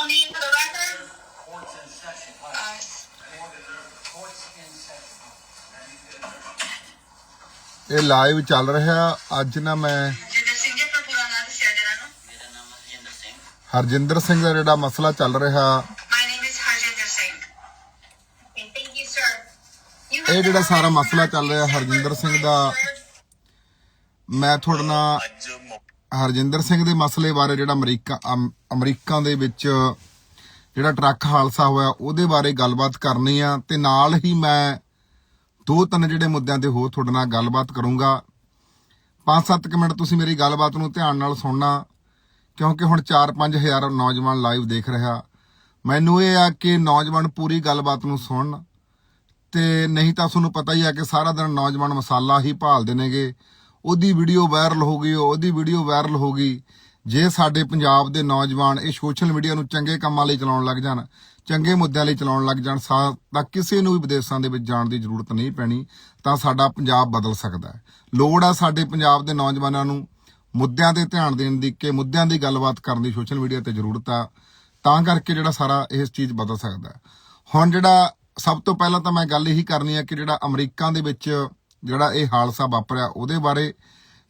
testimony for the record? Court's in session. Uh, Court's in session. ਇਹ live ਚੱਲ ਰਿਹਾ ਅੱਜ ਨਾ ਮੈਂ ਜਿੰਦਰ ਸਿੰਘ ਜੀ ਆਪਣਾ ਪੂਰਾ ਨਾਮ ਦੱਸਿਆ ਜਰਾ ਨੂੰ ਮੇਰਾ ਨਾਮ ਹਰਜਿੰਦਰ ਸਿੰਘ ਹਰਜਿੰਦਰ ਸਿੰਘ ਦਾ ਜਿਹੜਾ ਮਸਲਾ ਚੱਲ ਰਿਹਾ My name is Harjinder Singh. Okay, thank you, sir. You ਇਹ ਜਿਹੜਾ the ਸਾਰਾ ਮਸਲਾ ਚੱਲ ਰਿਹਾ ਹਰਜਿੰਦਰ ਸਿੰਘ ਦਾ. ਮੈਂ ਤੁਹਾਡੇ ਨਾਲ ਹਰਜਿੰਦਰ ਸਿੰਘ ਦੇ ਮਸਲੇ ਬਾਰੇ ਜਿਹੜਾ ਅਮਰੀਕਾ, ਅਮ- ਅਮਰੀਕਾ ਦੇ ਵਿੱਚ ਜਿਹੜਾ ਟਰੱਕ ਹਾਦਸਾ ਹੋਇਆ, ਉਹਦੇ ਬਾਰੇ ਗੱਲਬਾਤ ਕਰਨੀ ਆ ਤੇ ਨਾਲ ਹੀ ਮੈਂ ਦੋ ਤਿੰਨ ਜਿਹੜੇ ਮੁੱਦਿਆਂ ਤੇ ਹੋਰ ਤੁਹਾਡੇ ਨਾਲ ਗੱਲਬਾਤ ਕਰੂੰਗਾ। 5-7 ਮਿੰਟ ਤੁਸੀਂ ਮੇਰੀ ਗੱਲਬਾਤ ਨੂੰ ਧਿਆਨ ਨਾਲ ਸੁਣਨਾ, ਕਿਉਂਕਿ ਹੁਣ 4-5 ਹਜ਼ਾਰ ਨੌਜਵਾਨ ਲਾਈਵ ਦੇਖ ਰਿਹਾ। ਮੈਨੂੰ ਇਹ ਆ ਕਿ ਨੌਜਵਾਨ ਪੂਰੀ ਗੱਲਬਾਤ ਨੂੰ ਸੁਣਨ ਤੇ ਨਹੀਂ ਤਾਂ ਤੁਹਾਨੂੰ ਪਤਾ ਹੀ ਆ ਕਿ ਸਾਰਾ ਦਿਨ ਨੌਜਵਾਨ ਮਸਾਲਾ ਹੀ ਭਾਲਦੇ ਨੇਗੇ। ਉਹਦੀ ਵੀਡੀਓ ਵਾਇਰਲ ਹੋ ਗਈ, ਉਹਦੀ ਵੀਡੀਓ ਵਾਇਰਲ ਹੋ ਗਈ। ਜੇ ਸਾਡੇ ਪੰਜਾਬ ਦੇ ਨੌਜਵਾਨ ਇਹ ਸੋਸ਼ਲ ਮੀਡੀਆ ਨੂੰ ਚੰਗੇ ਕੰਮਾਂ ਲਈ ਚਲਾਉਣ ਲੱਗ ਜਾਣ, ਚੰਗੇ ਮੁੱਦਿਆਂ ਲਈ ਚਲਾਉਣ ਲੱਗ ਜਾਣ, ਸਾ- ਤਾਂ ਕਿਸੇ ਨੂੰ ਵੀ ਵਿਦੇਸ਼ਾਂ ਦੇ ਵਿੱਚ ਜਾਣ ਦੀ ਜ਼ਰੂਰਤ ਨਹੀਂ ਪੈਣੀ, ਤਾਂ ਸਾਡਾ ਪੰਜਾਬ ਬਦਲ ਸਕਦਾ ਹੈ। ਲੋੜ ਆ ਸਾਡੇ ਪੰਜਾਬ ਦੇ ਨੌਜਵਾਨਾਂ ਨੂੰ ਮੁੱਦਿਆਂ ਤੇ ਧਿਆਨ ਦੇਣ ਦੀ ਕਿ ਮੁੱਦਿਆਂ ਦੀ ਗੱਲਬਾਤ ਕਰਨ ਦੀ ਸੋਸ਼ਲ ਮੀਡੀਆ ਤੇ ਜ਼ਰੂਰਤ ਆ, ਤਾਂ ਕਰਕੇ ਜਿਹੜਾ ਸਾਰਾ ਇਸ ਚੀਜ਼ ਬਦਲ ਸਕਦਾ ਹੁਣ ਜਿਹੜਾ ਸਭ ਤੋਂ ਪਹਿਲਾਂ ਤਾਂ ਮੈਂ ਗੱਲ ਇਹੀ ਕਰਨੀ ਹੈ ਕਿ ਜਿਹੜਾ ਅਮਰੀਕਾ ਦੇ ਵਿੱਚ ਜਿਹੜਾ ਇਹ ਹਾਲਸਾ ਵਾਪਰਿਆ ਉਹਦੇ ਬਾਰੇ।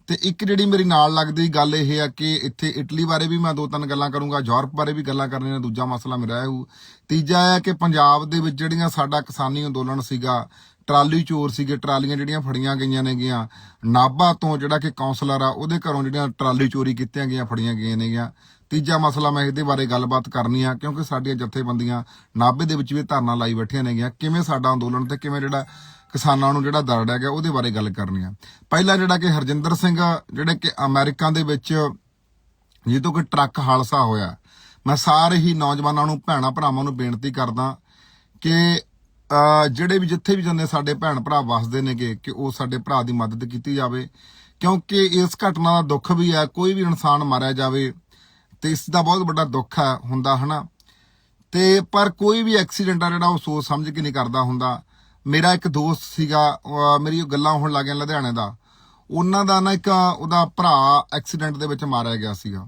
ਤੇ ਇੱਕ ਜਿਹੜੀ ਮੇਰੀ ਨਾਲ ਲੱਗਦੀ ਗੱਲ ਇਹ ਆ ਕਿ ਇੱਥੇ ਇਟਲੀ ਬਾਰੇ ਵੀ ਮੈਂ ਦੋ ਤਿੰਨ ਗੱਲਾਂ ਕਰੂੰਗਾ, ਯੂਰਪ ਬਾਰੇ ਵੀ ਗੱਲਾਂ ਕਰਨੀਆਂ ਨੇ, ਦੂਜਾ ਮਸਲਾ ਮੇਰਾ ਇਹ ਹੋਊ। ਤੀਜਾ ਹੈ ਕਿ ਪੰਜਾਬ ਦੇ ਵਿੱਚ ਜਿਹੜੀਆਂ ਸਾਡਾ ਕਿਸਾਨੀ ਅੰਦੋਲਨ ਸੀਗਾ, ਟਰਾਲੀ ਚੋਰ ਸੀਗੇ, ਟਰਾਲੀਆਂ ਜਿਹੜੀਆਂ ਫੜੀਆਂ ਗਈਆਂ ਨੇਗੀਆਂ, ਨਾਭਾ ਤੋਂ ਜਿਹੜਾ ਕਿ ਕਾਉਂਸਲਰ ਆ, ਉਹਦੇ ਘਰੋਂ ਜਿਹੜੀਆਂ ਟਰਾਲੀ ਚੋਰੀ ਕੀਤੀਆਂ ਗਈਆਂ, ਫੜੀਆਂ ਗਈਆਂ ਨੇਗੀਆਂ। ਤੀਜਾ ਮਸਲਾ ਮੈਂ ਇਹਦੇ ਬਾਰੇ ਗੱਲਬਾਤ ਕਰਨੀ ਆ, ਕਿਉਂਕਿ ਸਾਡੀਆਂ ਜਥੇਬੰਦੀਆਂ ਨਾਭੇ ਦੇ ਵਿੱਚ ਵੀ ਧਰਨਾ ਲਾਈ ਬੈਠੀਆਂ ਨੇਗੀਆਂ। ਕਿਵੇਂ ਸਾਡਾ ਅੰਦੋਲਨ ਤੇ ਕਿਵੇਂ ਜਿਹੜਾ ਕਿਸਾਨਾਂ ਨੂੰ ਜਿਹੜਾ ਦਰੜ ਹੈਗਾ ਉਹਦੇ ਬਾਰੇ ਗੱਲ ਕਰਨੀ ਆ। ਪਹਿਲਾ ਜਿਹੜਾ ਕਿ ਹਰਜਿੰਦਰ ਸਿੰਘ ਜਿਹੜੇ ਕਿ ਅਮਰੀਕਾ ਦੇ ਵਿੱਚ ਜਦੋਂ ਕਿ ਟਰੱਕ ਹਾਦਸਾ ਹੋਇਆ, ਮੈਂ ਸਾਰੇ ਹੀ ਨੌਜਵਾਨਾਂ ਨੂੰ, ਭੈਣਾ ਭਰਾਵਾਂ ਨੂੰ ਬੇਨਤੀ ਕਰਦਾ ਕਿ ਜਿਹੜੇ ਵੀ ਜਿੱਥੇ ਵੀ ਜਾਂਦੇ ਸਾਡੇ ਭੈਣ ਭਰਾ ਵਸਦੇ ਨੇਗੇ ਕਿ ਉਹ ਸਾਡੇ ਭਰਾ ਦੀ ਮਦਦ ਕੀਤੀ ਜਾਵੇ, ਕਿਉਂਕਿ ਇਸ ਘਟਨਾ ਦਾ ਦੁੱਖ ਵੀ ਹੈ, ਕੋਈ ਵੀ ਇਨਸਾਨ ਮਾਰਿਆ ਜਾਵੇ ਤੇ ਇਸ ਦਾ ਬਹੁਤ ਵੱਡਾ ਦੁੱਖ ਹੈ, ਹੁੰਦਾ ਹਨਾ। ਤੇ ਪਰ ਕੋਈ ਵੀ ਐਕਸੀਡੈਂਟ ਆ ਜਿਹੜਾ ਉਹ ਸੋਚ ਸਮਝ ਕੇ ਨਹੀਂ ਕਰਦਾ ਹੁੰਦਾ। ਮੇਰਾ ਇੱਕ ਦੋਸਤ ਸੀਗਾ ਮੇਰੀ ਉਹ ਗੱਲਾਂ ਹੋਣ ਲੱਗੀਆਂ ਲੁਧਿਆਣੇ ਦਾ। ਉਹਨਾਂ ਦਾ ਨਾ ਇੱਕ ਉਹਦਾ ਭਰਾ ਐਕਸੀਡੈਂਟ ਦੇ ਵਿੱਚ ਮਾਰਿਆ ਗਿਆ ਸੀਗਾ।